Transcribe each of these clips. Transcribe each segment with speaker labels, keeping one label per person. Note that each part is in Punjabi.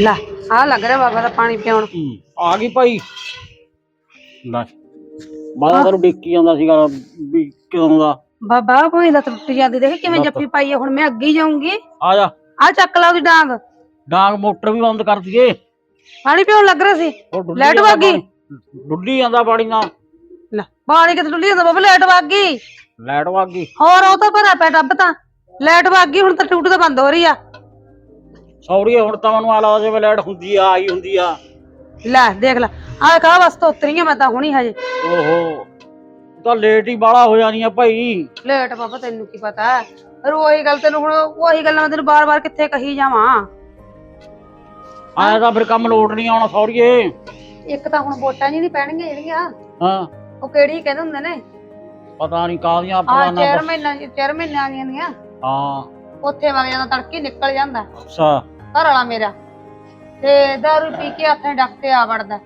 Speaker 1: ਲੈ ਆ ਲੱਗ ਰਿਹਾ ਬਾਬਾ ਦਾ ਪਾਣੀ ਪਿਆਉਣ
Speaker 2: ਹੂੰ, ਆ ਗਈ ਭਾਈ। ਲੈ ਬਾਲਾ ਤੈਨੂੰ ਡਿੱਕੀ ਜਾਂਦਾ ਸੀਗਾ ਵੀ ਕਿਉਂ ਦਾ?
Speaker 1: ਬਾਬਾ ਕੋਈ ਲੱਤ ਟੁੱਟ ਜਾਂਦੀ ਦੇਖ ਕਿਵੇਂ ਜੱਫੀ ਪਾਈ ਹੈ ਹੁਣ ਮੈਂ ਅੱਗੇ ਹੀ ਜਾਊਂਗੀ।
Speaker 2: ਆ ਜਾ।
Speaker 1: ਆ ਚੱਕ ਲਾ ਉਹਦੀ ਡਾਂਗ।
Speaker 2: ਡਾਂਗ ਮੋਟਰ ਵੀ ਬੰਦ ਕਰ ਦਈਏ।
Speaker 1: ਪਾਣੀ ਪਿਆਉਣ ਲੱਗ ਰਿਹਾ ਸੀ। ਲਾਈਟ
Speaker 2: ਜਾਂਦਾ
Speaker 1: ਵਗ ਗਈ?
Speaker 2: ਡੁੱਲੀ ਜਾਂਦਾ ਪਾਣੀ ਨਾਲ।
Speaker 1: ਲੈ ਪਾਣੀ ਕਿਤੇ ਡੁੱਲੀ ਜਾਂਦਾ ਬਾਬਾ ਲਾਈਟ ਵਗ ਗਈ।
Speaker 2: ਲਾਈਟ ਵਗ ਗਈ।
Speaker 1: ਹੋਰ ਉਹ ਤਾਂ ਭਰਾ ਪਿਆ ਟੱਬ ਤਾਂ। ਲਾਈਟ ਵਗ ਗਈ ਹੁਣ ਤਾਂ ਟੂਟ ਤਾਂ ਬੰਦ ਹੋ ਰਹੀ ਆ।
Speaker 2: ਸੌਰੀ ਹੁਣ ਤਾਂ ਮੈਨੂੰ ਆ ਲੱਗਦਾ ਜਿਵੇਂ ਲਾਈਟ ਹੁੰਦੀ ਆ ਆਈ ਹੁੰਦੀ ਆ।
Speaker 1: ਲੈ ਦੇਖ ਲੈ ਆ ਕਾ ਵਸਤ ਉਤਰੀ ਆ ਮੈਂ ਤਾਂ ਹੁਣੀ ਹਜੇ।
Speaker 2: ਓਹੋ ਤਾਂ ਲੇਟ ਹੀ ਬਾਲਾ ਹੋ ਜਾਣੀ ਆ ਭਾਈ।
Speaker 1: ਲੇਟ ਬਾਬਾ ਤੈਨੂੰ ਕੀ ਪਤਾ? ਪਰ ਉਹੀ ਗੱਲ ਤੈਨੂੰ ਹੁਣ ਉਹੀ ਗੱਲਾਂ ਮੈਂ ਤੈਨੂੰ ਬਾਰ-ਬਾਰ ਕਿੱਥੇ ਕਹੀ ਜਾਵਾਂ?
Speaker 2: ਆਇਆ ਤਾਂ ਫਿਰ ਕੰਮ ਲੋਟ ਨਹੀਂ ਆਉਣਾ ਸੌਰੀਏ।
Speaker 1: ਇੱਕ ਤਾਂ ਹੁਣ ਵੋਟਾਂ ਜੀ ਨਹੀਂ ਪੈਣਗੀਆਂ ਜਿਹੜੀਆਂ।
Speaker 2: ਹਾਂ।
Speaker 1: ਉਹ ਕਿਹੜੀ ਕਹਿੰਦੇ ਹੁੰਦੇ ਨੇ?
Speaker 2: ਪਤਾ ਨਹੀਂ ਕਾਹਦੀਆਂ
Speaker 1: ਆ
Speaker 2: ਪਲਾਨਾ
Speaker 1: ਚਾਰ ਮਹੀਨਾ ਚਾਰ ਮਹੀਨਿਆਂ ਦੀਆਂ ਦੀਆਂ।
Speaker 2: ਹਾਂ।
Speaker 1: ਉੱਥੇ ਵਗ ਜਾਂਦਾ ਤੜਕੇ ਨਿਕਲ ਜਾਂਦਾ।
Speaker 2: ਅੱਛਾ।
Speaker 1: ਘਰ ਵਾਲਾ ਮੇਰਾ। ਤੇ ਦਾਰੂ ਪੀ ਕੇ ਹੱਥਾਂ ਡੱਕ ਤੇ ਆ ਵੜਦਾ।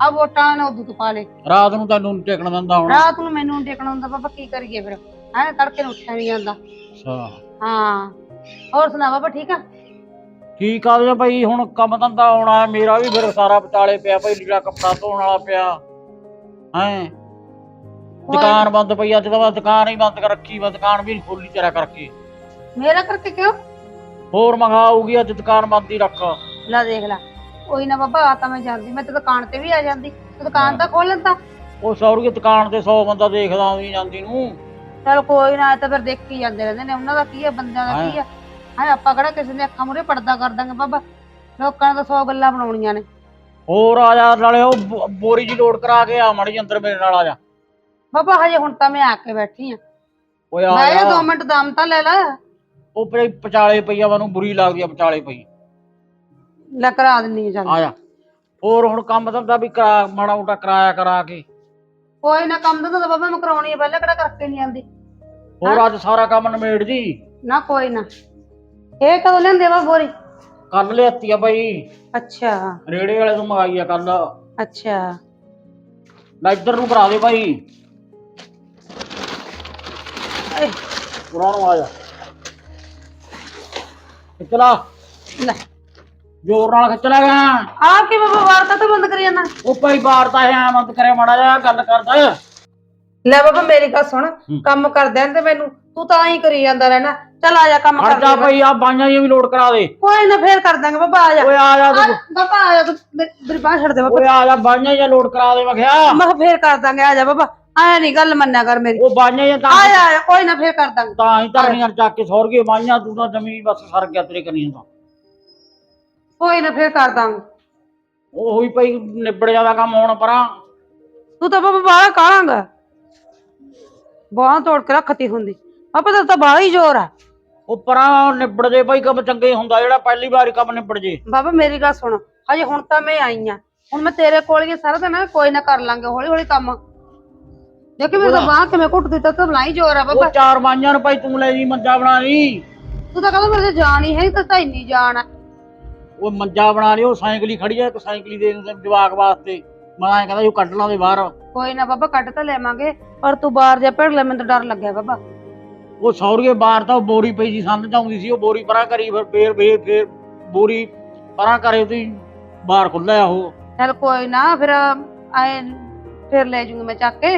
Speaker 1: ਆ ਵੋਟਾਂ ਨੇ ਉਦੋਂ ਪਾ ਲੇ
Speaker 2: ਰਾਤ ਨੂੰ ਤੈਨੂੰ ਨੀ ਟੇਕਣ ਦਿੰਦਾ ਹੁਣ?
Speaker 1: ਰਾਤ ਨੂੰ ਮੈਨੂੰ ਦੇਖਣਾ ਹੁੰਦਾ ਬਾਬਾ ਕੀ ਕਰੀਏ ਫਿਰ? ਹੈ ਤੜਕੇ ਨੂੰ ਉੱਠਿਆ ਨਹੀਂ ਜਾਂਦਾ।
Speaker 2: ਅੱਛਾ।
Speaker 1: ਹਾਂ। ਹੋਰ ਸੁਣਾ ਬਾਬਾ ਠੀਕ ਆ?
Speaker 2: ਆ ਜੀ ਭਾਈ ਹੁਣ ਕੰਮ ਧੰਦਾ ਆਉਣਾ ਹੈ। ਮੇਰਾ ਵੀ ਫਿਰ ਸਾਰਾ ਵਿਚਾਲੇ ਪਿਆ ਭਾਈ ਲੀੜਾ ਕੱਪੜਾ ਧੋਣ ਵਾਲਾ ਪਿਆ। ਹੈ? ਦੁਕਾਨ ਬੰਦ ਪਈ ਅੱਜ ਤਾਂ ਦੁਕਾਨ ਹੀ ਬੰਦ ਕਰ ਰੱਖੀ ਮੈਂ ਦੁਕਾਨ ਵੀ ਨੀ ਖੋਲੀ ਤੇਰਾ ਕਰਕੇ।
Speaker 1: ਮੇਰਾ ਕਰਕੇ ਕਿਉਂ?
Speaker 2: ਹੋਰ ਮੰਗਾਉਗੀ ਅੱਜ ਦੁਕਾਨ ਬੰਦ ਹੀ ਰੱਖ।
Speaker 1: ਲੈ ਦੇਖ ਲੈ ਕੋਈ ਨਾ ਬਾਬਾ ਆ ਤਾਂ ਮੈਂ ਜਾਂਦੀ ਮੈਂ ਤਾਂ ਦੁਕਾਨ ਤੇ ਵੀ ਆ ਜਾਂਦੀ। ਤੂੰ ਦੁਕਾਨ ਤਾਂ ਖੋਲ ਲੈਂਦਾ।
Speaker 2: ਉਹ ਸੌਰੀ ਦੁਕਾਨ ਤੇ 100 ਬੰਦਾ ਦੇਖਦਾ ਆਉਂਦੀ ਜਾਂਦੀ ਨੂੰ।
Speaker 1: ਚਲ ਕੋਈ ਨਾ ਇਹ ਤਾਂ ਫਿਰ ਦੇਖੀ ਜਾਂਦੇ ਰਹਿੰਦੇ ਨੇ ਉਹਨਾਂ ਦਾ ਕੀ ਹੈ ਬੰਦਿਆਂ ਦਾ ਕੀ ਹੈ। ਹਾਂ ਆਪਾਂ ਕਿਹੜਾ ਕਿਸੇ ਦੇ ਅੱਖਾਂ ਮੂਰੇ ਪਰਦਾ ਕਰ ਦਾਂਗੇ ਬਾਬਾ। ਲੋਕਾਂ ਨੇ ਤਾਂ 100 ਗੱਲਾਂ ਬਣਾਉਣੀਆਂ ਨੇ।
Speaker 2: ਹੋਰ ਆ ਜਾ ਨਾਲੇ ਉਹ ਬੋ- ਬੋਰੀ ਜੀ ਲੋਡ ਕਰਾ ਕੇ ਆ ਮੜੀ ਅੰਦਰ ਮੇਰੇ ਨਾਲ ਆ ਜਾ।
Speaker 1: ਬਾਬਾ ਹਜੇ ਹੁਣ ਤਾਂ ਮੈਂ ਆ ਕੇ ਬੈਠੀ ਆ।
Speaker 2: ਓਏ ਆ
Speaker 1: ਮੈਂ ਇਹ
Speaker 2: ਜਾ।
Speaker 1: 2 ਮਿੰਟ ਦਮ ਤਾਂ ਲੈ ਲੈ।
Speaker 2: ਉਹ ਪਚਾਲੇ ਪਈ ਆ ਮੈਨੂੰ ਬੁਰੀ ਲੱਗਦੀ ਆ ਪਚਾਲੇ ਪਈ।
Speaker 1: ਲੈ ਕਰਾ ਦਿੰਨੀ ਆ ਚੱਲ।
Speaker 2: ਆ ਜਾ ਹੋਰ ਹੁਣ ਕੰਮ ਧੰਦਾ ਵੀ ਕਰਾ ਮਾੜਾ ਮੋਟਾ ਕਰਾਇਆ ਕਰਾ ਕੇ।
Speaker 1: ਕੋਈ ਨਾ ਕੰਮ ਤਾਂ ਬਾਬਾ ਮੈਂ ਕਰਾਉਣੀ ਆ ਪਹਿਲਾਂ ਕਿਹੜਾ ਕਰਕੇ ਨਹੀਂ ਆਂਦੀ
Speaker 2: ਹੋਰ ਅੱਜ ਸਾਰਾ ਕੰਮ ਨਿਮੇੜ ਜੀ।
Speaker 1: ਨਾ ਕੋਈ ਨਾ। ਇਹ ਕਦੋਂ ਲੈਂਦੇ ਵਾ ਬੋਰੀ?
Speaker 2: ਕੱਲ ਲਿਆਤੀ ਆ ਬਾਈ।
Speaker 1: ਅੱਛਾ।
Speaker 2: ਰੇੜੇ ਵਾਲੇ ਤੋਂ ਮੰਗਾਈ ਆ ਕੱਲ
Speaker 1: ਅੱਛਾ।
Speaker 2: ਲੈ ਇੱਧਰ ਨੂੰ ਕਰਾ ਦੇ ਬਾਈ।
Speaker 1: ਏ,
Speaker 2: ਪੁਰਾ ਨੂੰ ਆ ਜਾ।
Speaker 1: ਲੈ।
Speaker 2: ਜੋਰ ਨਾਲ ਖਿੱਚ ਲੈ ਗਾ।
Speaker 1: ਆ ਕੀ ਬਾਬਾ ਵਾਰਤਾ ਤਾਂ ਬੰਦ ਕਰੀ ਜਾਂਦਾ
Speaker 2: ਉਹ ਭਾਈ ਬਾਹਰ ਤਾਂ ਐ ਬੰਦ ਕਰੇ ਮਾੜਾ ਜਿਹਾ ਗੱਲ ਕਰਦਾ
Speaker 1: ਲੈ ਬਾਬਾ ਮੇਰੀ ਗੱਲ ਸੁਣ। ਕੰਮ ਕਰਦਿਆਂ ਤੇ ਮੈਨੂੰ ਤੂੰ ਤਾਂ ਹੀ ਕਰੀ ਜਾਂਦਾ ਰਹਿਣਾ। ਚੱਲ ਆ ਜਾ ਕੰਮ ਕਰ
Speaker 2: ਜਾ ਭਾਈ ਆ ਬਾਈਆਂ ਜੀ ਵੀ ਲੋਡ ਕਰਾ ਦੇ।
Speaker 1: ਕੋਈ ਨਾ ਫੇਰ ਕਰ ਦਾਂਗੇ ਬਾਬਾ ਆ ਜਾ।
Speaker 2: ਓਏ ਆ ਜਾ ਤੂੰ।
Speaker 1: ਬਾਬਾ ਆ ਜਾ ਤੂੰ। ਮੇਰੀ ਬਾਂਹ ਛੱਡ ਦੇ ਬਾਬਾ।
Speaker 2: ਓਏ ਆ ਜਾ ਬਾਈਆਂ ਜੀ ਲੋਡ ਕਰਾ ਦੇ ਮੈਂ ਕਿਹਾ।
Speaker 1: ਮੈਂ ਫੇਰ ਕਰ ਦਾਂਗੇ ਆ ਜਾ ਬਾਬਾ। ਆਇਆ ਨਹੀਂ ਗੱਲ ਮੰਨਿਆ ਕਰ ਮੇਰੀ।
Speaker 2: ਉਹ ਬਾਈਆਂ ਜੀ ਤਾਂ
Speaker 1: ਆ ਜਾ ਆ ਜਾ ਕੋਈ ਨਾ ਫੇਰ ਕਰ ਦਾਂਗੇ।
Speaker 2: ਤਾਂ ਹੀ ਧਰਨੀਆਂ ਚੱਕ ਕੇ ਸੌਰ ਗਏ ਬਾਈਆਂ ਤੂੰ ਤਾਂ ਜਮੀ ਬਸ ਸਰ ਗਿਆ ਤੇਰੇ ਕਨੀ ਤਾਂ।
Speaker 1: ਕੋਈ ਨਾ ਫੇਰ ਕਰ ਦਾਂਗੇ।
Speaker 2: ਉਹ ਹੋਈ ਭਾਈ ਨਿਬੜ ਜਾਂਦਾ ਕੰਮ ਹੁਣ ਪਰਾਂ।
Speaker 1: ਤੂੰ ਤਾਂ ਬਾਬਾ ਬਾਹਲਾ ਕਾਲਾਂਗਾ ਬਾਹਾਂ ਤੋੜ ਕੇ ਰੱਖਤੀ ਹੁੰਦੀ। ਬਾਬਾ ਤੇਰਾ ਤਾਂ ਬਾਹਲਾ ਹੀ ਜ਼ੋਰ ਆ।
Speaker 2: ਉਹ ਪਰਾਂ ਨਿਬੜ ਜੇ ਭਾਈ ਕੰਮ ਚੰਗੇ ਹੁੰਦਾ ਜਿਹੜਾ ਪਹਿਲੀ ਵਾਰੀ ਕੰਮ ਨਿਬੜ ਜੇ।
Speaker 1: ਬਾਬਾ ਮੇਰੀ ਗੱਲ ਸੁਣ ਹਜੇ ਹੁਣ ਤਾਂ ਮੈਂ ਆਈ ਆ। ਹੁਣ ਮੈਂ ਤੇਰੇ ਕੋਲ ਹੀ ਆ ਸਾਰਾ ਦਿਨ ਕੋਈ ਨਾ ਕਰ ਲਾਂਗੇ ਹੌਲੀ ਹੌਲੀ ਕੰਮ। ਦੇਖੀ ਮੇਰੇ ਤਾਂ ਬਾਹ ਕਿਵੇਂ ਘੁੱਟ ਦਿੱਤਾ ਤਾਂ ਬਲਾਈ ਜ਼ੋਰ ਆ ਬਾਬਾ।
Speaker 2: ਉਹ ਚਾਰ ਬਾਈਆਂ ਨੂੰ ਭਾਈ ਤੂੰ ਲੈ ਜੀ ਮੰਜਾ ਬਣਾ ਲਈ।
Speaker 1: ਤੂੰ ਤਾਂ ਕਹਿੰਦਾ ਮੇਰੇ ਤੇ ਜਾਨ ਹੀ ਹੈ ਤਾਂ ਤਾਂ ਇੰਨੀ ਜਾਨ ਆ।
Speaker 2: ਉਹ ਮੰਜਾ ਬਣਾ ਲਈ ਉਹ ਸਾਈਕਲ ਹੀ ਖੜੀ ਆ ਇੱਕ ਸਾਈਕਲ ਹੀ ਦੇ ਜਵਾਕ ਵਾਸਤੇ। ਮੈਂ ਐਂ ਕਹਿੰਦਾ ਉਹ ਕੱਢ ਲਾਂ ਦੇ ਬਾਹਰ।
Speaker 1: ਕੋਈ ਨਾ ਬਾਬਾ ਕੱਢ ਤਾਂ ਲੈਵਾਂਗੇ ਪਰ ਤੂੰ ਬਾਹਰ ਜਾ ਭੜ ਲੈ ਮੈਨੂੰ ਤਾਂ ਡਰ ਲੱਗਿਆ ਬਾਬਾ।
Speaker 2: ਉਹ ਸੌਰਗੇ ਬਾਹਰ ਤਾਂ ਉਹ ਬੋਰੀ ਪਈ ਸੀ ਸੰਦ ਚਾਉਂਦੀ ਸੀ ਉਹ ਬੋਰੀ ਪਰਾਂ ਕਰੀ ਫਿਰ ਫੇਰ ਫੇਰ ਫੇਰ ਬੋਰੀ ਪਰਾਂ ਕਰੇ ਤੇ ਬਾਹਰ ਖੁੱਲਿਆ ਉਹ।
Speaker 1: ਚਲ ਕੋਈ ਨਾ ਫਿਰ ਆਏ ਫਿਰ ਲੈ ਜੂੰਗੀ ਮੈਂ ਚੱਕ ਕੇ।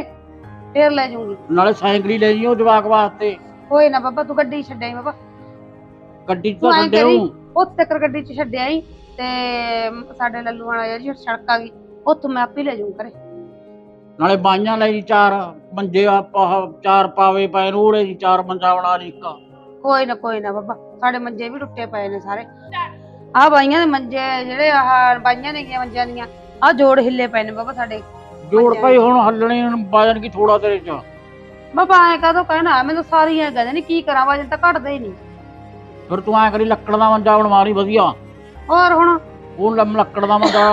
Speaker 1: ਫਿਰ ਲੈ ਜੂੰਗੀ
Speaker 2: ਨਾਲੇ ਸਾਈਕਲ ਹੀ ਲੈ ਜੀ ਉਹ ਜਵਾਕ ਵਾਸਤੇ।
Speaker 1: ਕੋਈ ਨਾ ਬਾਬਾ ਤੂੰ ਗੱਡੀ ਛੱਡਿਆ ਬਾਬਾ।
Speaker 2: ਗੱਡੀ
Speaker 1: ਤੂੰ
Speaker 2: ਤਾਂ
Speaker 1: ਐਂ
Speaker 2: ਛੱਡੇ
Speaker 1: ਕਰੀ
Speaker 2: ਉਹ
Speaker 1: ਉੱਥੇ ਗੱਡੀ 'ਚ ਛੱਡਿਆ ਹੀ ਤੇ ਸਾਡੇ ਲੱਲੂ ਵਾਲਾ ਜਿਹੜੀ ਸੜਕ ਆ ਗਈ ਉੱਥੋਂ ਮੈਂ ਆਪੇ ਲੈ ਜੂੰ ਘਰੇ।
Speaker 2: ਨਾਲੇ ਬਾਈਆਂ ਲੈ ਜੀ ਚਾਰ ਮੰਜੇ ਆ ਚਾਰ ਪਾਵੇ ਨੂੰ ਉਹਦੇ ਜੀ ਚਾਰ ਮੰਜਾ ਬਣਾ ਲਈ ਇੱਕ।
Speaker 1: ਕੋਈ ਨਾ ਕੋਈ ਨਾ ਬਾਬਾ ਸਾਡੇ ਮੰਜੇ ਵੀ ਟੁੱਟੇ ਪਏ ਨੇ ਸਾਰੇ। ਆਹ ਬਾਈਆਂ ਦੇ ਮੰਜੇ ਜਿਹੜੇ ਆਹ ਬਾਈਆਂ ਨੇ ਗੀਆਂ ਮੰਜਿਆਂ ਦੀਆਂ ਆਹ ਜੋੜ ਹਿੱਲੇ ਪਏ ਨੇ ਬਾਬਾ ਸਾਡੇ।
Speaker 2: ਜੋੜ ਭਾਈ ਹੁਣ ਹੱਲਣੇ ਵਜਨ ਕੀ ਥੋੜਾ ਤੇਰੇ 'ਚ।
Speaker 1: ਬਾਬਾ ਐ ਕਦੋਂ ਕਹਿਣਾ ਮੈਨੂੰ ਤਾਂ ਸਾਰੀਆਂ ਕਹਿੰਦੇ ਨੇ ਕੀ ਕਰਾਂ ਵਜਨ ਤਾਂ ਘਟਦਾ ਹੀ ਨਹੀਂ।
Speaker 2: ਫਿਰ ਤੂੰ ਐਂ ਕਰੀ ਲੱਕੜ ਦਾ ਮੰਜਾ ਬਣਵਾ ਲਈ ਵਧੀਆ।
Speaker 1: ਹੋਰ ਹੁਣ?
Speaker 2: ਉਹ ਲੰਮ ਲੱਕੜ ਦਾ ਮੰਜਾ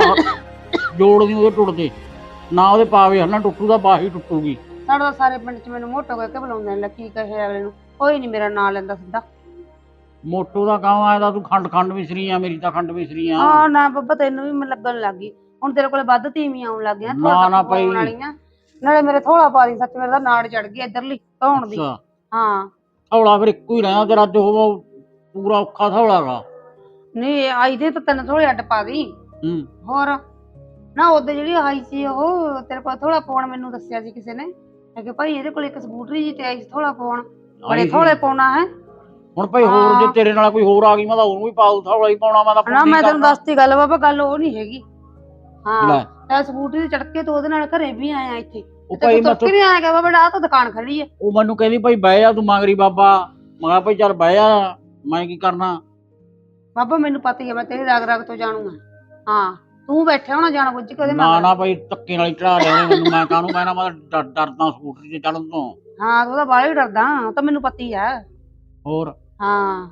Speaker 2: ਜੋੜ ਦੀ ਉਹਦੇ ਟੁੱਟਦੇ। ਨਾ ਉਹਦੇ ਪਾਵੇ ਹਨਾ ਟੁੱਟੂ ਦਾ ਬਾਹੀ ਟੁੱਟੂਗੀ।
Speaker 1: ਸਾਡਾ ਸਾਰੇ ਪਿੰਡ 'ਚ ਮੈਨੂੰ ਮੋਟੋ ਕਹਿ ਕੇ ਬੁਲਾਉਂਦੇ ਨੇ ਲੈ ਕੀ ਕਹੇ ਅਗਲੇ ਨੂੰ। ਕੋਈ ਨਹੀਂ ਮੇਰਾ ਨਾਂ ਲੈਂਦਾ ਸਿੱਧਾ।
Speaker 2: ਮੋਟੋ ਦਾ ਕੰਮ ਆਇਆ ਤਾਂ ਖੰਡ ਖੰਡ ਮਿਸਰੀ ਆ ਮੇਰੀ ਤਾਂ ਖੰਡ ਮਿਸਰੀ ਆ।
Speaker 1: ਹਾਂ ਨਾ ਬੱਬਾ ਤੈਨੂੰ ਵੀ ਮੈਂ ਲੱਗਣ ਲੱਗ ਹੁਣ ਤੇਰੇ ਕੋਲੇ ਵੱਧ ਤੀਵੀਆਂ ਆਉਣ ਲੱਗ ਗਈਆਂ
Speaker 2: ਨਾ, ਨਾ
Speaker 1: ਪਾਉਣ
Speaker 2: ਭਾਈ।
Speaker 1: ਵਾਲੀਆਂ। ਨਾਲੇ ਮੇਰੇ ਥੋੜਾ ਪਾ ਦੀ ਸੱਚ ਮੇਰੇ ਦਾ ਨਾੜ ਚੜ ਗਈ ਇਧਰਲੀ ਧੌਣ ਦੀ
Speaker 2: ਅੱਛਾ
Speaker 1: ਹਾਂ
Speaker 2: ਹੌਲਾ ਫਿਰ ਇੱਕੋ ਹੀ ਰਹਿਣਾ ਤੇਰਾ ਅੱਜ ਉਹ ਪੂਰਾ ਔਖਾ ਥੋੜਾਗਾ
Speaker 1: ਨਹੀਂ ਆਈ ਦੇ ਤਾਂ ਤੈਨੂੰ ਥੋੜੇ ਅੱਡ ਪਾ ਦੀ
Speaker 2: ਹੂੰ
Speaker 1: ਹੋਰ ਨਾ ਉਹਦੇ ਜਿਹੜੀ ਆਈ ਸੀ ਉਹ ਤੇਰੇ ਕੋਲ ਥੋੜਾ ਫੋਨ ਮੈਨੂੰ ਦੱਸਿਆ ਸੀ ਕਿਸੇ ਨੇ ਮੈਂ ਕਿ ਭਾਈ ਇਹਦੇ ਕੋਲ ਇੱਕ ਸਕੂਟਰੀ ਜੀ ਤੇ ਆਈ ਸੀ ਥੋੜਾ ਫੋਨ ਬੜੇ
Speaker 2: ਆਈ ਸੀ।
Speaker 1: ਥੋੜੇ ਪਾਉਣਾ ਹੈ
Speaker 2: ਹੁਣ ਭਾਈ ਹੋਰ ਜੇ। ਤੇਰੇ ਨਾਲ ਕੋਈ ਹੋਰ ਆ ਗਈ ਮੈਂ ਤਾਂ ਉਹਨੂੰ ਵੀ ਪਾਉ ਥੋੜਾ ਹੀ ਪਾਉਣਾ ਮੈਂ ਤਾਂ
Speaker 1: ਨਾ ਮੈਂ ਤੈਨੂੰ। ਦੱਸਤੀ ਗੱਲ ਬਾਬਾ ਗੱਲ ਉਹ ਨਹੀਂ ਹੈਗੀ ਹਾਂ
Speaker 2: ਲੈ
Speaker 1: ਤਾਂ ਸਕੂਟਰੀ ਤੇ ਚੜ ਕੇ ਤੂੰ ਉਹਦੇ ਨਾਲ ਘਰੇ ਵੀ ਆਇਆ ਇੱਥੇ।
Speaker 2: ਉਹ
Speaker 1: ਤੇ
Speaker 2: ਭਾਈ
Speaker 1: ਤੂੰ
Speaker 2: ਮੈਂ
Speaker 1: ਤੁਰ ਕੇ ਨਹੀਂ ਆਇਆ ਬਾਬਾ ਆ ਤਾਂ ਦੁਕਾਨ ਖੜੀ ਹੈ।
Speaker 2: ਉਹ ਮੈਨੂੰ ਕਹਿੰਦੀ ਭਾਈ ਬਹਿ ਜਾ ਤੂੰ ਮੰਗਰੀ ਬਾਬਾ। ਮੈਂ ਕਿਹਾ ਭਾਈ ਚੱਲ ਬਹਿ ਜਾ ਮੈਂ ਕੀ ਕਰਨਾ?
Speaker 1: ਬਾਬਾ ਮੈਨੂੰ ਪਤਾ ਹੀ ਹੈ ਮੈਂ ਤੇਰੀ ਰਗ ਰਗ ਤੋਂ ਜਾਣੂਗਾ। ਹਾਂ ਤੂੰ ਬੈਠਿਆ ਹੋਣਾ ਜਾਣ ਬੁੱਝ ਕੇ ਉਹਦੇ
Speaker 2: ਨਾ
Speaker 1: ਨਾਲ।
Speaker 2: ਨਾ ਭਾਈ ਧੱਕੇ ਨਾਲ ਹੀ ਚੜਾ ਲਿਆ ਮੈਨੂੰ। ਮੈਂ ਕਾਹਨੂੰ ਮੈਂ ਨਾ ਮੈਂ ਤਾਂ ਡਰ- ਡਰਦਾ ਸਕੂਟਰੀ ਤੇ ਚੜਨ ਤੋਂ।
Speaker 1: ਹਾਂ ਤੂੰ ਤਾਂ ਬਾਹਲਾ ਹੀ ਡਰਦਾ ਉਹ ਤਾਂ ਮੈਨੂੰ ਪਤਾ ਹੀ ਹੈ।
Speaker 2: ਹੋਰ?
Speaker 1: ਹਾਂ